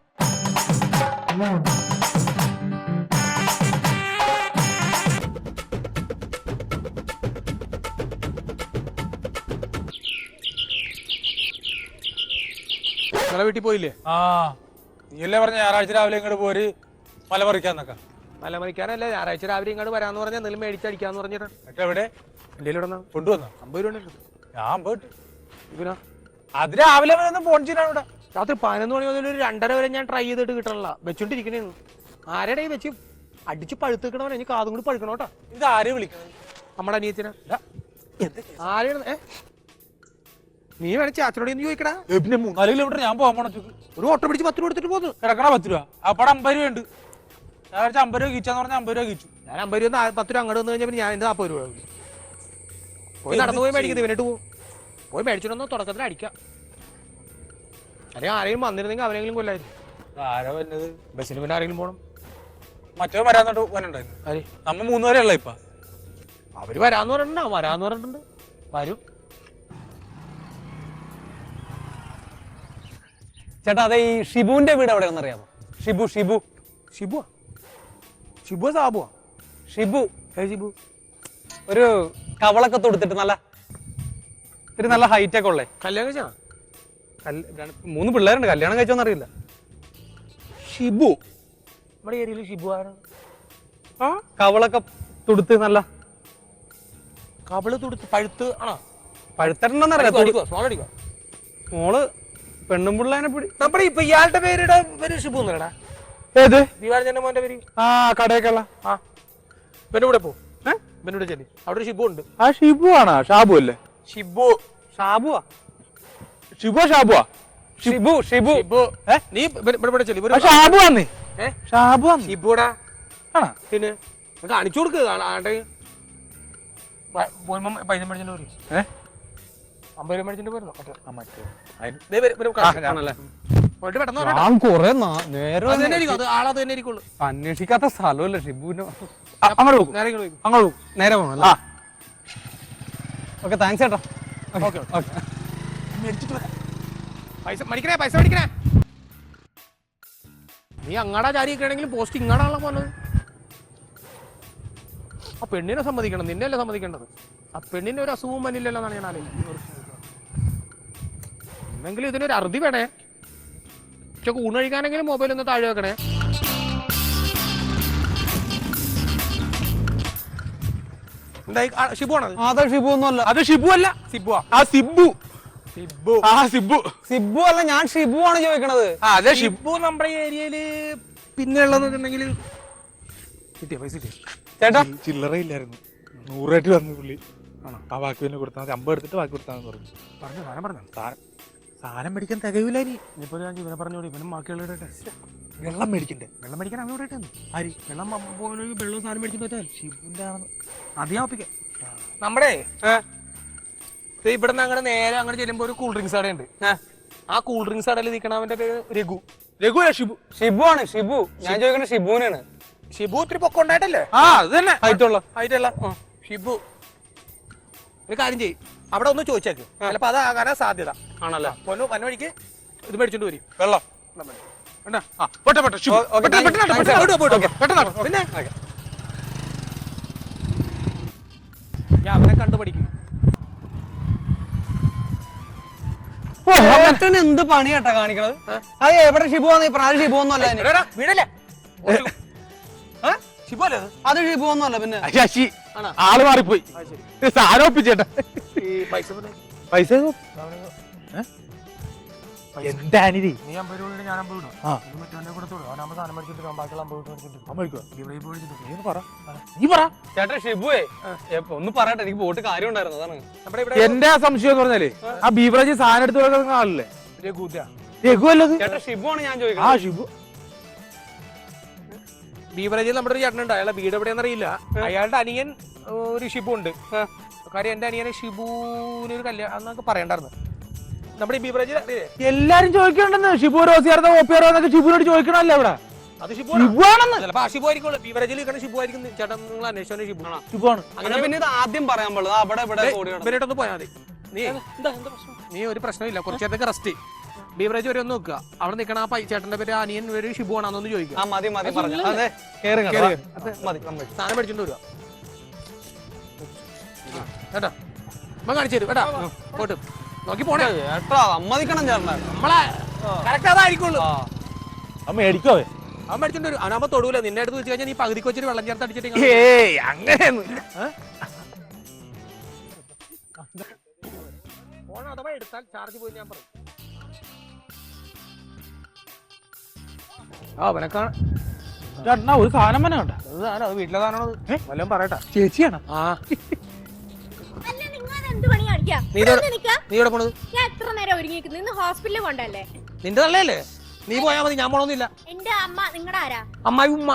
[SPEAKER 9] നിങ്ങളെ വീട്ടിൽ പോയില്ലേ?
[SPEAKER 3] ആ. നീയല്ലേ പറഞ്ഞ ഞായറാഴ്ച രാവിലെ ഇങ്ങോട്ട് പോര് മലമറിക്കാന്നൊക്കെ
[SPEAKER 9] മലമറിക്കാനല്ല ഞായറാഴ്ച രാവിലെ ഇങ്ങോട്ട് വരാന്ന് പറഞ്ഞാൽ എന്തെങ്കിലും മേടിച്ചടിക്കാന്ന് പറഞ്ഞിട്ട്.
[SPEAKER 3] എന്നിട്ട് എവിടെ?
[SPEAKER 9] എന്റെ
[SPEAKER 3] കൊണ്ടുവന്ന?
[SPEAKER 9] അമ്പത് രൂപ
[SPEAKER 3] ഞാൻ പോയിട്ട്.
[SPEAKER 9] ഇവനാ?
[SPEAKER 3] അത് രാവിലെ ഫോൺ ഇവിടെ.
[SPEAKER 9] രാത്രി പതിനൊന്ന് മണി മുതൽ ഒരു രണ്ടര വരെ ഞാൻ ട്രൈ ചെയ്തിട്ട് കിട്ടണില്ല. വെച്ചോണ്ടിരിക്കണേ ആരുടെ വെച്ച്? അടിച്ച് പഴുത്തിക്കണവനെ എനിക്ക് കാതും കൂടി പഴുക്കണോട്ടാ
[SPEAKER 3] ഇത് ആരെയും വിളിക്കണം?
[SPEAKER 9] നമ്മുടെ അനിയത്തിനെ. ആരെയാണ്? ഏ? നീ വേണേ ചാച്ചനോട് ഒന്ന് ചോദിക്കടാ.
[SPEAKER 3] പിന്നെ മൂന്നാൽ കിലോമീറ്റർ ഞാൻ പോകാൻ പോണ
[SPEAKER 9] ഒരു ഓട്ടോ പിടിച്ച് പത്ത് രൂപ എടുത്തിട്ട് പോന്നു.
[SPEAKER 3] കിടക്കണ പത്ത് രൂപ. അപ്പടെ അമ്പത് രൂപ ഉണ്ട്. ഞാൻ വിചാരിച്ച അമ്പത് രൂപ കിച്ചാന്ന് പറഞ്ഞാൽ അമ്പത് രൂപ കിച്ചു.
[SPEAKER 9] ഞാൻ അമ്പത് രൂപ പത്ത് രൂപ അങ്ങോട്ട് വന്നു കഴിഞ്ഞാൽ ഞാൻ എന്റെ നാൽപ്പത് രൂപ. പോയി നടന്നു പോയി മേടിക്കുന്നത് ഇവനിട്ട് പോകും പോയി മേടിച്ചിട്ടൊന്ന് തുടക്കത്തിൽ അടിക്കാം. അല്ലെങ്കിൽ ആരെങ്കിലും വന്നിരുന്നെങ്കിൽ അവരെങ്കിലും കൊല്ലായിരുന്നു.
[SPEAKER 3] ആരോ വരുന്നത്
[SPEAKER 9] ബസ്സിന് പിന്നെ ആരെങ്കിലും പോകണം
[SPEAKER 3] മറ്റോ വരാന്നോട്ട് വരണ്ടായിരുന്നു.
[SPEAKER 9] ആര്?
[SPEAKER 3] നമ്മ മൂന്ന് പേരല്ല ഇപ്പൊ?
[SPEAKER 9] അവർ വരാന്ന് പറഞ്ഞിട്ടുണ്ടോ വരാന്ന് പറഞ്ഞിട്ടുണ്ട്. വരും.
[SPEAKER 5] ചേട്ടാ അതെ ഈ ഷിബുവിന്റെ വീട് എവിടെയാണെന്ന് അറിയാമോ? ഷിബു ഷിബു.
[SPEAKER 9] ഷിബു ഷിബു സാബു
[SPEAKER 5] ഷിബു.
[SPEAKER 9] ഷിബു.
[SPEAKER 5] ഒരു കവളൊക്കെ തൊടുത്തിട്ട് നല്ല ഒരു നല്ല ഹൈറ്റ് ഒക്കെ ഉള്ളേ.
[SPEAKER 9] കല്യാണം കഴിച്ചാ?
[SPEAKER 5] മൂന്ന് പിള്ളേരുണ്ട്. കല്യാണം കഴിച്ചോന്ന് അറിയില്ല. ഷിബു.
[SPEAKER 9] നമ്മുടെ ഏരിയയിൽ ഷിബു ആണ്
[SPEAKER 5] കവളൊക്കെ തുടുത്ത് നല്ല
[SPEAKER 9] കവൾ തുടുത്ത് പഴുത്ത് ആണോ? പഴുത്തരണ്ടെന്നറിയാം
[SPEAKER 5] മോൾ പെണ്ണും പിള്ളേനെ പിടി
[SPEAKER 9] നമ്മുടെ ഇപ്പൊ ഇയാളുടെ പേരുടെ പേര് ഷിബു എന്നല്ലടാ.
[SPEAKER 5] ഏത്?
[SPEAKER 9] ദിവാരജന്റെ മോന്റെ പേര്.
[SPEAKER 5] ആ കടയൊക്കെയുള്ള
[SPEAKER 9] ആ. ഇവന്റെ പോ. ഇവന്റെ കൂടെ ചെല്ലി. അവിടെ ഷിബു ഉണ്ട്.
[SPEAKER 5] ആ ഷിബു ആണോ. ഷാബു അല്ലേ?
[SPEAKER 9] ഷിബു
[SPEAKER 5] ഷാബുവാ?
[SPEAKER 3] ഷിബു ഷാബുവാ?
[SPEAKER 5] ഷിബു ഷിബു
[SPEAKER 9] ഷിബു നീ ഇവിടെ ചെല്ലി.
[SPEAKER 3] ഷാബു വന്നേ ഷാബു വന്നേ
[SPEAKER 9] ഷിബുടാ
[SPEAKER 3] ആണോ?
[SPEAKER 9] പിന്നെ കാണിച്ചു കൊടുക്ക്. ആ- ആണ്ടെ പൈസ മേടിച്ചു വരും.
[SPEAKER 3] ഏ?
[SPEAKER 9] അമ്പത് രൂപ മേടിച്ചിട്ട്.
[SPEAKER 5] ഞാൻ കൊറേ നേരം അന്വേഷിക്കാത്ത സ്ഥലമല്ല
[SPEAKER 3] ഷിബുവിന്റെ അങ്ങോട്ട് പോകും
[SPEAKER 9] നേരെ ഇങ്ങോട്ട് പോയി.
[SPEAKER 3] അങ്ങോട്ട് പോകും
[SPEAKER 5] നേരെ പോകണം അല്ലേ? ഓക്കെ താങ്ക്സ് ചേട്ടാ.
[SPEAKER 9] Okay
[SPEAKER 5] okay.
[SPEAKER 9] പൈസ മടിക്കണേ പൈസ മടിക്കണേ. നീ അങ്ങാടാ ചാരിയൊക്കെയാണെങ്കിലും പോസ്റ്റ് ഇങ്ങാടാണല്ലോ പോന്നത് ആ പെണ്ണിനെ സമ്മതിക്കണം നിന്നെയല്ലേ സമ്മതിക്കേണ്ടത്? ആ പെണ്ണിന്റെ ഒരു അസുഖവും മനില്ലല്ലോ എന്നാണ് ഞാൻ ആലോചിക്കുന്നത്. എന്നെങ്കിലും ഇതിനൊരു അറുതി വേണേ. ഉച്ചയ്ക്ക് ഊണ് കഴിക്കാനെങ്കിലും മൊബൈൽ ഒന്ന് താഴെ വെക്കണേ. ഷിബു
[SPEAKER 5] അതെ? ഷിബു
[SPEAKER 3] അത് ഷിബു അല്ല.
[SPEAKER 9] സിബു
[SPEAKER 3] ആ സിബു.
[SPEAKER 9] സിബു.
[SPEAKER 3] ആ സിബു.
[SPEAKER 5] സിബു അല്ല ഞാൻ ഷിബു ആണ് ചോദിക്കണത്.
[SPEAKER 3] ആ അതെ ഷിബു
[SPEAKER 9] നമ്മുടെ ഏരിയയിൽ പിന്നെ ഉള്ളതെന്നുണ്ടെങ്കിൽ കിട്ടിയ? പൈസ
[SPEAKER 5] ചേട്ടാ.
[SPEAKER 3] ചില്ലറ ഇല്ലായിരുന്നു. നൂറായിട്ട് വന്നു പുള്ളി. ആണോ? ആ ബാക്കി പിന്നെ കൊടുത്താൽ മതി. അമ്പത് എടുത്തിട്ട് ബാക്കി കൊടുത്താൽ പറഞ്ഞു.
[SPEAKER 9] പറഞ്ഞു പറഞ്ഞു
[SPEAKER 3] സാധനം മേടിക്കാൻ തികയൂല ഇനി.
[SPEAKER 9] ഇനിയിപ്പോ ഞാൻ ഇവനെ പറഞ്ഞോളൂ ഇവനും ബാക്കിയുള്ള ഇടട്ടെ.
[SPEAKER 3] വെള്ളം മേടിക്കണ്ടേ?
[SPEAKER 9] വെള്ളം മേടിക്കാൻ അവനോട് ഇട്ടു ആര്? വെള്ളം പോകുന്ന വെള്ളവും സാധനം മേടിച്ചിട്ട് പറ്റാൻ
[SPEAKER 3] ശിവന്റെ ആണെന്ന്.
[SPEAKER 9] അത് ഞാൻ ഒപ്പിക്കാം. നമ്മുടെ ഇവിടെ നിന്ന് അങ്ങനെ നേരെ അങ്ങനെ ചെല്ലുമ്പോ ഒരു കൂൾ ഡ്രിങ്ക്സ് കടയുണ്ട്. ആ. കൂൾ ഡ്രിങ്ക്സ് കടയിൽ നിൽക്കണവന്റെ പേര് രഘു.
[SPEAKER 3] രഘു ഷിബു.
[SPEAKER 5] ഷിബു ആണ് ഷിബു. ഞാൻ ചോദിക്കുന്നത് ഷിബുവിനാണ്.
[SPEAKER 9] ഷിബു ഒത്തിരി പൊക്കം ഉണ്ടായിട്ടല്ലേ?
[SPEAKER 3] ആ അത് തന്നെ.
[SPEAKER 5] ഹൈറ്റുള്ള
[SPEAKER 9] ഹൈറ്റുള്ള ഷിബു. ഒരു കാര്യം ചെയ്യും. അവിടെ ഒന്ന് ചോദിച്ചേക്ക്. ചിലപ്പോ അതാകാനാ സാധ്യത.
[SPEAKER 5] ആണല്ലോ?
[SPEAKER 9] പൊന്നു വന്ന വഴിക്ക് ഇത് മേടിച്ചോണ്ട് വരും.
[SPEAKER 3] വെള്ളം. കേട്ടാ.
[SPEAKER 9] പിന്നെ? ഞാൻ അവനെ കണ്ടു
[SPEAKER 5] എന്ത് പണിയാട്ടാ കാണിക്കണത്? അത് എവിടെ ഷിബു ആണ് ഈ പ്രായ ഷിബു ഒന്നും അല്ല.
[SPEAKER 9] വീടല്ലേ? അത്?
[SPEAKER 5] ഷിബു പിന്നെ?
[SPEAKER 3] ശശി ആൾ മാറിപ്പോയി. സാധനം ഒപ്പിച്ചേട്ടാ.
[SPEAKER 9] ഈ പൈസ തന്നെ.
[SPEAKER 3] പൈസ എന്താണിത്
[SPEAKER 9] നീ അമ്പത് രൂപ ഇട്, ഞാൻ അമ്പത് ഇടും.
[SPEAKER 3] ആ.
[SPEAKER 9] ഇത് മറ്റവന്റെ കൂടെ തൊടും. അവനാകുമ്പോ സാധനം മേടിച്ചിട്ട് ഞാൻ ബാക്കിയുള്ള അമ്പത് ഇട്ട് മേടിച്ചിട്ട്
[SPEAKER 3] അമ്മ കഴിക്കുവാ.
[SPEAKER 9] ഇവിടെ പോയി മേടിച്ചിട്ട്
[SPEAKER 3] നീ ഒന്ന് പറ. നീ പറ.
[SPEAKER 5] ചേട്ടാ ഷിബുവേ. എപ്പ- ഒന്ന് പറയട്ടെ. എനിക്ക് പോയിട്ട് കാര്യം ഉണ്ടായിരുന്നു. അതാണ്.
[SPEAKER 9] നമ്മുടെ ഇവിടെ
[SPEAKER 3] എന്റെ ആ സംശയം എന്ന് പറഞ്ഞാൽ ആ. ബീവറേജ് സാധനം എടുത്ത് കൊടുക്കുന്ന ആളല്ലേ?
[SPEAKER 9] രഘുദ.
[SPEAKER 3] രഘു അല്ലത്?
[SPEAKER 5] ചേട്ടാ ഷിബു ആണ് ഞാൻ
[SPEAKER 3] ആ
[SPEAKER 5] ചോദിക്കുന്നത്.
[SPEAKER 3] ഷിബു.
[SPEAKER 9] ബീവറേജിൽ നമ്മുടെ ഒരു ചേട്ടനുണ്ട്. അയാളെ വീട് എവിടെയെന്ന് അറിയില്ല. അയാളുടെ അനിയൻ ഒരു ഷിബു ഉണ്ട്. കാര്യം എന്റെ അനിയനെ ഷിബുവിന് ഒരു കല്യാണം എന്നൊക്കെ പറയണ്ടായിരുന്നു. നമ്മുടെ ഈ ബീവറേജിൽ?
[SPEAKER 3] എല്ലാരും ചോദിക്കണ്ടെന്ന്. ഷിബു റോസിയാർന്നോ ഓപ്പിയാറോ എന്നൊക്കെ ഷിബുനോട് ചോദിക്കണല്ലേ അവിടെ
[SPEAKER 9] അത് ഷിബു
[SPEAKER 3] ഷിബു ആണെന്ന്.
[SPEAKER 9] ചിലപ്പോ ആ ഷിബു ആയിരിക്കുള്ളൂ. ബീവറേജിൽ ഇരിക്കുന്ന ഷിബു ആയിരിക്കും. ചേട്ടൻ നിങ്ങൾ അന്വേഷിച്ചോ ഷിബു.
[SPEAKER 3] ഷിബു ആണ്.
[SPEAKER 5] അങ്ങനെ പിന്നെ ഇത് ആദ്യം പറയാൻ പാടില്ല. അവിടെ ഇവിടെ
[SPEAKER 9] പോയാൽ മതി. നീ ഒരു പ്രശ്നമില്ല. കുറച്ചേരത്തേക്ക് റെസ്റ്റ് ബീവറേജ് വരെ ഒന്ന് നോക്കുക. അവിടെ നിൽക്കണ ആ പൈ ചേട്ടന്റെ പേര് അനിയൻ പേര് ഷിബു ആണെന്നൊന്ന് ചോദിക്കുക.
[SPEAKER 5] ആ മതി മതി പറഞ്ഞു. അതെ. കേറി
[SPEAKER 9] കേറി,
[SPEAKER 5] കേറി. അത് മതി സമ്മതിച്ചു.
[SPEAKER 9] സാധനം മേടിച്ചോണ്ട് വരിക. കേട്ടോ? കാണിച്ചു തരും കേട്ടാ? പോട്ട്. നോക്കി പോണേ.
[SPEAKER 5] ചേട്ടാ സമ്മതിക്കണം ചേട്ടനാ.
[SPEAKER 9] നമ്മളെ കറക്റ്റ് അതായിരിക്കുള്ളൂ
[SPEAKER 5] ആ.
[SPEAKER 3] അമ്മ മേടിക്കോ അവൻ?
[SPEAKER 9] അവൻ മേടിച്ചോണ്ട് വരും. അവനാകുമ്പോ തൊടൂല. നിന്നെ അടുത്ത് വെച്ച് കഴിഞ്ഞാൽ നീ പകുതിക്ക് വെച്ചിട്ട് വെള്ളം ചേർത്ത് അടിച്ചിട്ട് ഇങ്ങ്
[SPEAKER 3] ഏയ്
[SPEAKER 9] ഫോൺ അഥവാ എടുത്താൽ ചാർജ് പോയി ഞാൻ പറയും. ആ അവനെ കാണാൻ.
[SPEAKER 3] ചേട്ടനാ ഒരു സാധനം തന്നെ കണ്ട?
[SPEAKER 9] അത് വീട്ടിലെ സാധനമാണത് വല്ലതും പറയട്ടാ.
[SPEAKER 3] ചേച്ചിയാണ്?
[SPEAKER 9] ആ.
[SPEAKER 7] അല്ല നിങ്ങൾ എന്ത് പണി കാണിക്കാ.
[SPEAKER 9] നീ
[SPEAKER 7] ഇവിടെ?
[SPEAKER 9] നീ ഇവിടെ പോണത്?
[SPEAKER 7] ഞാൻ എത്ര നേരം ഇന്ന് ഹോസ്പിറ്റലിൽ
[SPEAKER 9] നിന്റെ തള്ളയല്ലേ? നീ പോയാ മതി ഞാൻ പോണൊന്നുമില്ല.
[SPEAKER 7] എന്റെ അമ്മ നിങ്ങളുടെ ആരാ?
[SPEAKER 9] അമ്മായി ഉമ്മ.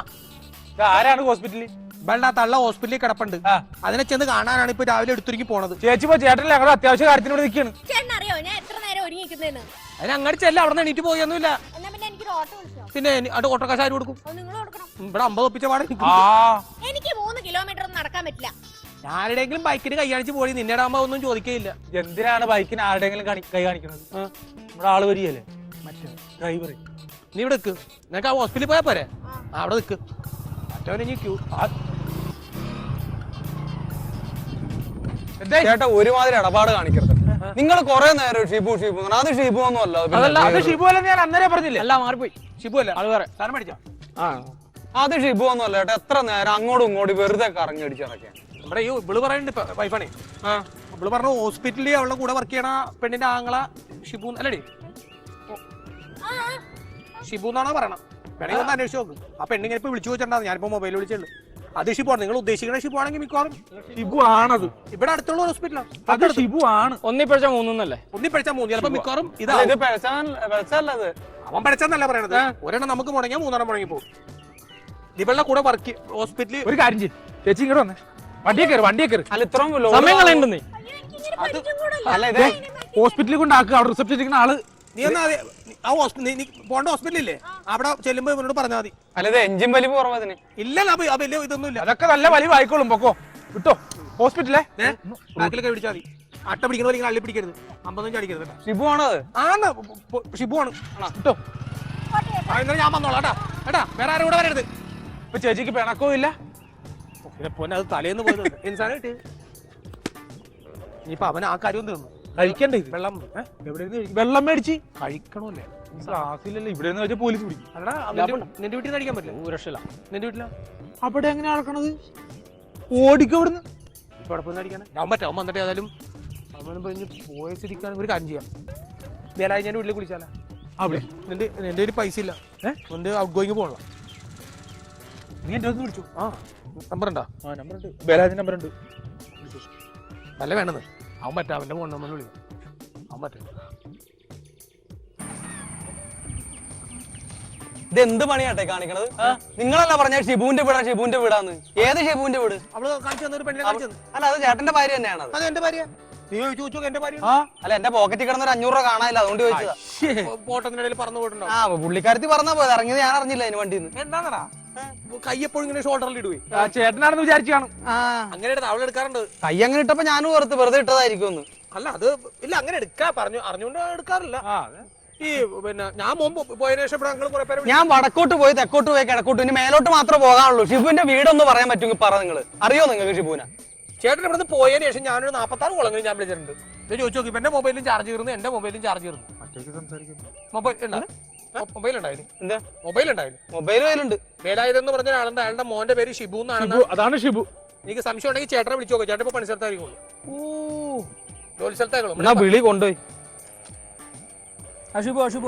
[SPEAKER 3] ആരാണ് ഹോസ്പിറ്റലിൽ?
[SPEAKER 9] ഇവളുടെ ആ തള്ള ഹോസ്പിറ്റലിൽ കിടപ്പുണ്ട്.
[SPEAKER 3] ആ.
[SPEAKER 9] അതിനെ ചെന്ന് കാണാനാണ് ഇപ്പൊ രാവിലെ എടുത്തൊരുക്കി പോണത്.
[SPEAKER 3] ചേച്ചി പോ ചേട്ടൻ ഞങ്ങളുടെ അത്യാവശ്യ കാര്യത്തിന് ഇവിടെ നിൽക്കുകയാണ്
[SPEAKER 7] ചേട്ടൻ അറിയോ ഞാൻ എത്ര നേരം ഒരുങ്ങിയിരിക്കുന്നതെന്ന്
[SPEAKER 9] അതിന് അങ്ങോട്ട് ചെല്ല അവിടെ നിന്ന് എണീറ്റ് പോയൊന്നുമില്ല.
[SPEAKER 7] എന്നാ പിന്നെ എനിക്കൊരു ഓട്ടോ വിളിച്ചോ?
[SPEAKER 9] പിന്നെ അത് അവിടെ ഓട്ടോക്കാശ് ആര് കൊടുക്കും?
[SPEAKER 7] അത് നിങ്ങൾ കൊടുക്കണം.
[SPEAKER 9] ഇവിടെ അമ്പത് ഒപ്പിച്ച പാടെ
[SPEAKER 3] ആ.
[SPEAKER 7] എനിക്ക് മൂന്ന് കിലോമീറ്റർ ഒന്നും നടക്കാൻ പറ്റില്ല.
[SPEAKER 9] ആരുടെയെങ്കിലും ബൈക്കിന് കൈയാണിച്ച് പോയി. നിന്നെ ആകുമ്പോ ഒന്നും ചോദിക്കയില്ല.
[SPEAKER 3] എന്തിനാണ് ബൈക്കിന് ആരുടെയെങ്കിലും കാണി- കൈ കാണിക്കുന്നത്? നമ്മുടെ ആൾ വരികയല്ലേ? മറ്റേ ഡ്രൈവർ
[SPEAKER 9] നീ ഇവിടെ നിൽക്ക് നിനക്ക് ആ ഹോസ്പിറ്റലിൽ പോയാ പോരെ? ആ. അവിടെ നിൽക്ക് മറ്റവനെ നീ ക്യൂ
[SPEAKER 5] ചേട്ടാ ഒരുമാതിരി ഇടപാട് കാണിക്കരുത്. നിങ്ങൾ കുറെ നേരം ഷിബു ഷിബു അത് ഷിബു ഒന്നും അല്ല അത്
[SPEAKER 3] ഷിബു അല്ല ഞാൻ അന്നേരം പറഞ്ഞില്ലേ?
[SPEAKER 9] അല്ല മാറിപ്പോയി. ഷിബു അല്ല.
[SPEAKER 3] അത് വേറെ. സാധനം മേടിച്ചോ?
[SPEAKER 9] ആ.
[SPEAKER 5] അത് ഷിബു ഒന്നും അല്ല ചേട്ടാ എത്ര നേരം അങ്ങോട്ടും ഇങ്ങോട്ടും വെറുതെ കറങ്ങി അടിച്ചിറക്കാൻ
[SPEAKER 9] നമ്മുടെ ഈ ഇവൾ പറയുന്നുണ്ട് വൈഫാണേ. ആ. ഇവൾ പറഞ്ഞു ഹോസ്പിറ്റലിൽ അവളുടെ കൂടെ വർക്ക് ചെയ്യണ പെണ്ണിന്റെ ആങ്ങള ഷിബു അല്ലടി? ഷിബു എന്നാണോ പറയണം വേണമെങ്കിൽ ഒന്ന് അന്വേഷിച്ച് നോക്ക്. ആ പെണ്ണിങ്ങനെ ഇപ്പൊ വിളിച്ചു വെച്ചിട്ടുണ്ടാകും ഞാനിപ്പോ മൊബൈൽ വിളിച്ചുള്ളൂ അത് ഷിബു ആണ് നിങ്ങൾ ഉദ്ദേശിക്കുന്ന ഷിബു ആണെങ്കിൽ മിക്കവാറും
[SPEAKER 3] ഷിബു ആണത്.
[SPEAKER 9] ഇവിടെ അടുത്തുള്ള ഹോസ്പിറ്റലാണ്
[SPEAKER 3] അത് ഷിബു ആണ്.
[SPEAKER 5] ഒന്നിപ്പഴിച്ച മൂന്നല്ലേ
[SPEAKER 9] ഒന്നി പഠിച്ച മൂന്ന്. ചിലപ്പോ മിക്കവാറും ഇതാ
[SPEAKER 5] ഇത് പിഴച്ചാൻ പിഴച്ചല്ലത്
[SPEAKER 9] അവൻ പഠിച്ചെന്നല്ല പറയണത്. ഒരെണ്ണം നമുക്ക് മുടങ്ങിയാൽ മൂന്നെണ്ണം മുടങ്ങി പോകും. ഇവളുടെ കൂടെ വർക്ക് ഹോസ്പിറ്റലിൽ
[SPEAKER 3] ഒരു കാര്യം ചെയ്യും. ചേച്ചി ഇങ്ങോട്ട് വന്നേ. വണ്ടിയെ കയറി വണ്ടിയെ കയറി
[SPEAKER 5] അല്ല ഇത്രയും
[SPEAKER 3] സമയം. കളയണ്ടെന്നേ.
[SPEAKER 5] അല്ല ഇതേ
[SPEAKER 3] ഹോസ്പിറ്റലിൽ കൊണ്ടാക്കുക. അവിടെ റിസപ്ഷൻ ഇരിക്കുന്ന ആൾ
[SPEAKER 9] നീ എന്നാ ആ ഹോസ്പിറ്റൽ നീ പോണ്ട ഹോസ്പിറ്റലില്ലേ അവിടെ ചെല്ലുമ്പോ ഇവനോട് പറഞ്ഞാൽ മതി.
[SPEAKER 5] അല്ല എഞ്ചിൻ വലിവ് കുറവതിന്
[SPEAKER 9] ഇല്ല വലിയ ഇതൊന്നും ഇല്ല
[SPEAKER 3] അതൊക്കെ നല്ല വലിവ് ആയിക്കോളും പൊക്കോ. വിട്ടോ. ഹോസ്പിറ്റലേ
[SPEAKER 9] ബാക്കിലൊക്കെ പിടിച്ചാൽ മതി. അട്ട പിടിക്കണ പോലെ അള്ളി പിടിക്കരുത്. അമ്പതൊന്നും അടിക്കരുത് കേട്ടോ.
[SPEAKER 5] ഷിബു ആണത്
[SPEAKER 9] പൊ- ഷിബു ആണ്?
[SPEAKER 3] വിട്ടോ.
[SPEAKER 9] ആ, എന്നാലും ഞാൻ വന്നോളാം കേട്ടാ. കേട്ടാ വേറെ ആരും കൂടെ വരരുത്.
[SPEAKER 3] ഇപ്പൊ ചേച്ചിക്ക് പിണക്കവും ഇല്ല?
[SPEAKER 9] പിന്നെ പൊന്നെ അത് തലേന്ന് പോയത് ഇൻസാനായിട്ട് കിട്ടി ഇനിയിപ്പൊ അവൻ ആ കാര്യം തീർന്നു.
[SPEAKER 3] കഴിക്കണ്ടേ ഇത്?
[SPEAKER 9] വെള്ളം?
[SPEAKER 3] എവിടെ വെള്ളം മേടിച്ച്.
[SPEAKER 9] കഴിക്കണമല്ലേ
[SPEAKER 3] ക്ലാസ്സിലല്ലേ ഇവിടെ നിന്ന് വെച്ചാൽ പോലീസ് പിടിക്കും
[SPEAKER 9] അല്ലടാ നിന്റെ വീട്ടിൽ നിന്ന് കഴിക്കാൻ പറ്റില്ല?
[SPEAKER 5] രക്ഷയില്ല
[SPEAKER 9] നിന്റെ വീട്ടിലാ?
[SPEAKER 3] അവിടെ എങ്ങനെ അളക്കണത് ഓടിക്കോ ഇവിടുന്ന്
[SPEAKER 9] കുഴപ്പമൊന്നും ഞാൻ പറ്റാം അവൻ വന്നിട്ട് ഏതായാലും അവൻ പറഞ്ഞ് ഒരു കാര്യം ചെയ്യാം. വേലായി ഞാൻ വീട്ടിൽ കുളിച്ചാലാ
[SPEAKER 3] അവിടെ.
[SPEAKER 9] നിന്റെ നിന്റെ ഒരു പൈസ ഇല്ല. ഏഹ് നിന്റെ ഔട്ട് ഗോയിങ് പോകണം
[SPEAKER 3] നീ എന്റെ ഒന്ന് വിളിച്ചു?
[SPEAKER 9] ആ. നമ്പർ ഉണ്ടോ
[SPEAKER 3] ആ നമ്പർ ഉണ്ട് ബലാജ് നമ്പർ ഉണ്ട്
[SPEAKER 9] നല്ല വേണമെന്ന് അവൻ പറ്റാ അവന്റെ ഫോൺ നമ്മൾ വിളിക്കും. അവൻ പറ്റില്ല
[SPEAKER 5] ഇത് എന്ത് പണിയാട്ടെ കാണിക്കണത്? നിങ്ങളല്ല പറഞ്ഞ ഷിബുവിന്റെ വീടാ ഷിബുവിന്റെ വീടാന്ന്. ഏത് ഷിബുവിന്റെ വീട്?
[SPEAKER 9] അവൾ കാണിച്ചു തന്ന ഒരു പെണ്ണിനെ കാണിച്ചു തന്നു
[SPEAKER 5] അല്ല അത് ചേട്ടന്റെ ഭാര്യ തന്നെയാണ് അത്
[SPEAKER 9] അത് എന്റെ ഭാര്യ. നീ ചോദിച്ചു ചോദിച്ചു എന്റെ ഭാര്യ
[SPEAKER 3] ആ?
[SPEAKER 5] അല്ല എന്റെ പോക്കറ്റിൽ കിടന്ന ഒരു അഞ്ഞൂറ് രൂപ കാണാനില്ല അതുകൊണ്ട് ചോദിച്ചതാ.
[SPEAKER 9] പോട്ടത്തിനിടയിൽ പറന്നു പോയിട്ടുണ്ടോ?
[SPEAKER 5] ആ പുള്ളിക്കാരത്തി പറഞ്ഞാ പോയത് ഇറങ്ങിയത് ഞാൻ അറിഞ്ഞില്ല അതിന് വണ്ടിന്ന്. എന്താ
[SPEAKER 9] എന്താണടാ? കൈ എപ്പോഴും ഇങ്ങനെ ഷോൾഡറിൽ ഇടുവേ.
[SPEAKER 3] ചേട്ടനാണെന്ന് വിചാരിച്ചു കാണും.
[SPEAKER 9] അങ്ങനെ എടുക്കാറുണ്ട്.
[SPEAKER 5] കൈ അങ്ങനെ ഇട്ടപ്പോ ഞാനും ഓർത്ത് വെറുതെ ഇട്ടതായിരിക്കും ഒന്ന്.
[SPEAKER 9] അല്ല അത് ഇല്ല അങ്ങനെ എടുക്കാ പറഞ്ഞു അറിഞ്ഞുകൊണ്ട് എടുക്കാറില്ല. ഈ പിന്നെ ഞാൻ മുമ്പ് പോയതിനു ശേഷം ഇവിടെ ഞങ്ങൾ കുറെ പേര്.
[SPEAKER 5] ഞാൻ വടക്കോട്ട് പോയി തെക്കോട്ട് പോയി കിടക്കോട്ട് ഇനി മേലോട്ട് മാത്രമേ പോകാനുള്ളൂ. ഷിബുവിന്റെ വീടൊന്ന് പറയാൻ പറ്റുമെങ്കിൽ പറ നിങ്ങൾ അറിയോ നിങ്ങൾക്ക് ഷിബുവിനെ?
[SPEAKER 9] ചേട്ടൻ ഇവിടുന്ന് പോയതിനു ശേഷം ഞാനൊരു നാപ്പത്താറ് കുളങ്ങൾ ഞാൻ വിളിച്ചിട്ടുണ്ട്. ചോദിച്ചു നോക്കി എന്റെ മൊബൈലും ചാർജ് കയറുന്നു എന്റെ മൊബൈലും ചാർജ് കയറുന്നു മൊബൈൽ ഉണ്ടോ മൊബൈൽ ഉണ്ടായിരുന്നു
[SPEAKER 5] എന്താ?
[SPEAKER 9] മൊബൈൽ ഉണ്ടായിരുന്നു
[SPEAKER 5] മൊബൈൽ കയ്യിലുണ്ട്
[SPEAKER 9] വേലായുധെന്ന് പറഞ്ഞ ആളുണ്ട് അയാളുടെ മോന്റെ പേര് ഷിബു എന്നാണ്
[SPEAKER 3] അതാണ് ഷിബു.
[SPEAKER 9] എനിക്ക് സംശയം ഉണ്ടെങ്കിൽ ചേട്ടനെ വിളിച്ചു നോക്കാം. ചേട്ടൻ ഇപ്പൊ പണി സ്ഥലത്തായിരിക്കും ജോലി
[SPEAKER 5] വിളി കൊണ്ടുപോയി.
[SPEAKER 3] അശുഭ അശുഭ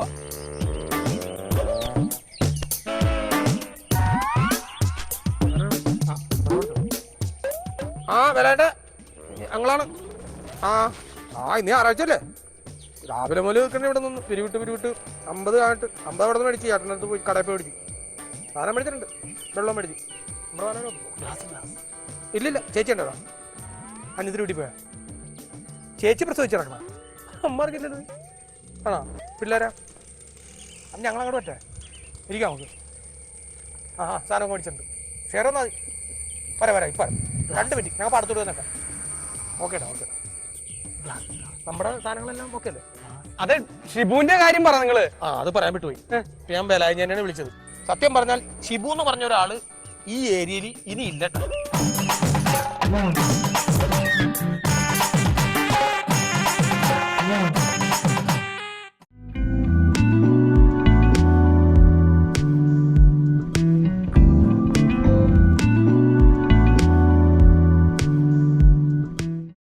[SPEAKER 9] ആ വേലായിട്ട് ഞങ്ങളാണ്. ആ ആ ഇന്ന് ഞായറാഴ്ച അല്ലേ? രാവിലെ മുതൽ നിൽക്കണേ ഇവിടെ നിന്ന് പിരിവിട്ട് പിരിവിട്ട് അമ്പത് കാണിട്ട് അമ്പത് അവിടെ നിന്ന് മേടിച്ചു ചേട്ടന്റെ അടുത്ത് പോയി കടയിൽ മേടിച്ചു സാധനം മേടിച്ചിട്ടുണ്ട്. വെള്ളം മേടിച്ചു. നമ്മുടെ ഇല്ലില്ല ചേച്ചി ഉണ്ടോ? അനിയത്തിന് വീട്ടിൽ പോയാ. ചേച്ചി പ്രസവിച്ചിറക്കണം അമ്മമാർക്കില്ലല്ലോ ആണോ? പിള്ളേരാ? അത് ഞങ്ങളങ്ങോട്ട് പറ്റേ ഇരിക്കാം നമുക്ക്. ആ ആ സാധനം മേടിച്ചിട്ടുണ്ട്. ഷെയർ എന്നാൽ വരാം വരാം ഇപ്പം രണ്ട് മിനിറ്റ്. ഞങ്ങൾ പാടത്തോട്ട് തന്നെ ഓക്കേടാ ഓക്കെ നമ്മുടെ സാധനങ്ങളെല്ലാം ഓക്കെ അല്ലേ?
[SPEAKER 5] അതെ ഷിബുവിന്റെ കാര്യം പറ നിങ്ങൾ.
[SPEAKER 9] ആ അത് പറയാൻ വിട്ടുപോയി. ഞാൻ ബലായി ഞാനാണ് വിളിച്ചത്. സത്യം പറഞ്ഞാൽ ഷിബു എന്ന് പറഞ്ഞ ഒരാൾ ഈ ഏരിയയിൽ ഇനി ഇല്ലട്ടോ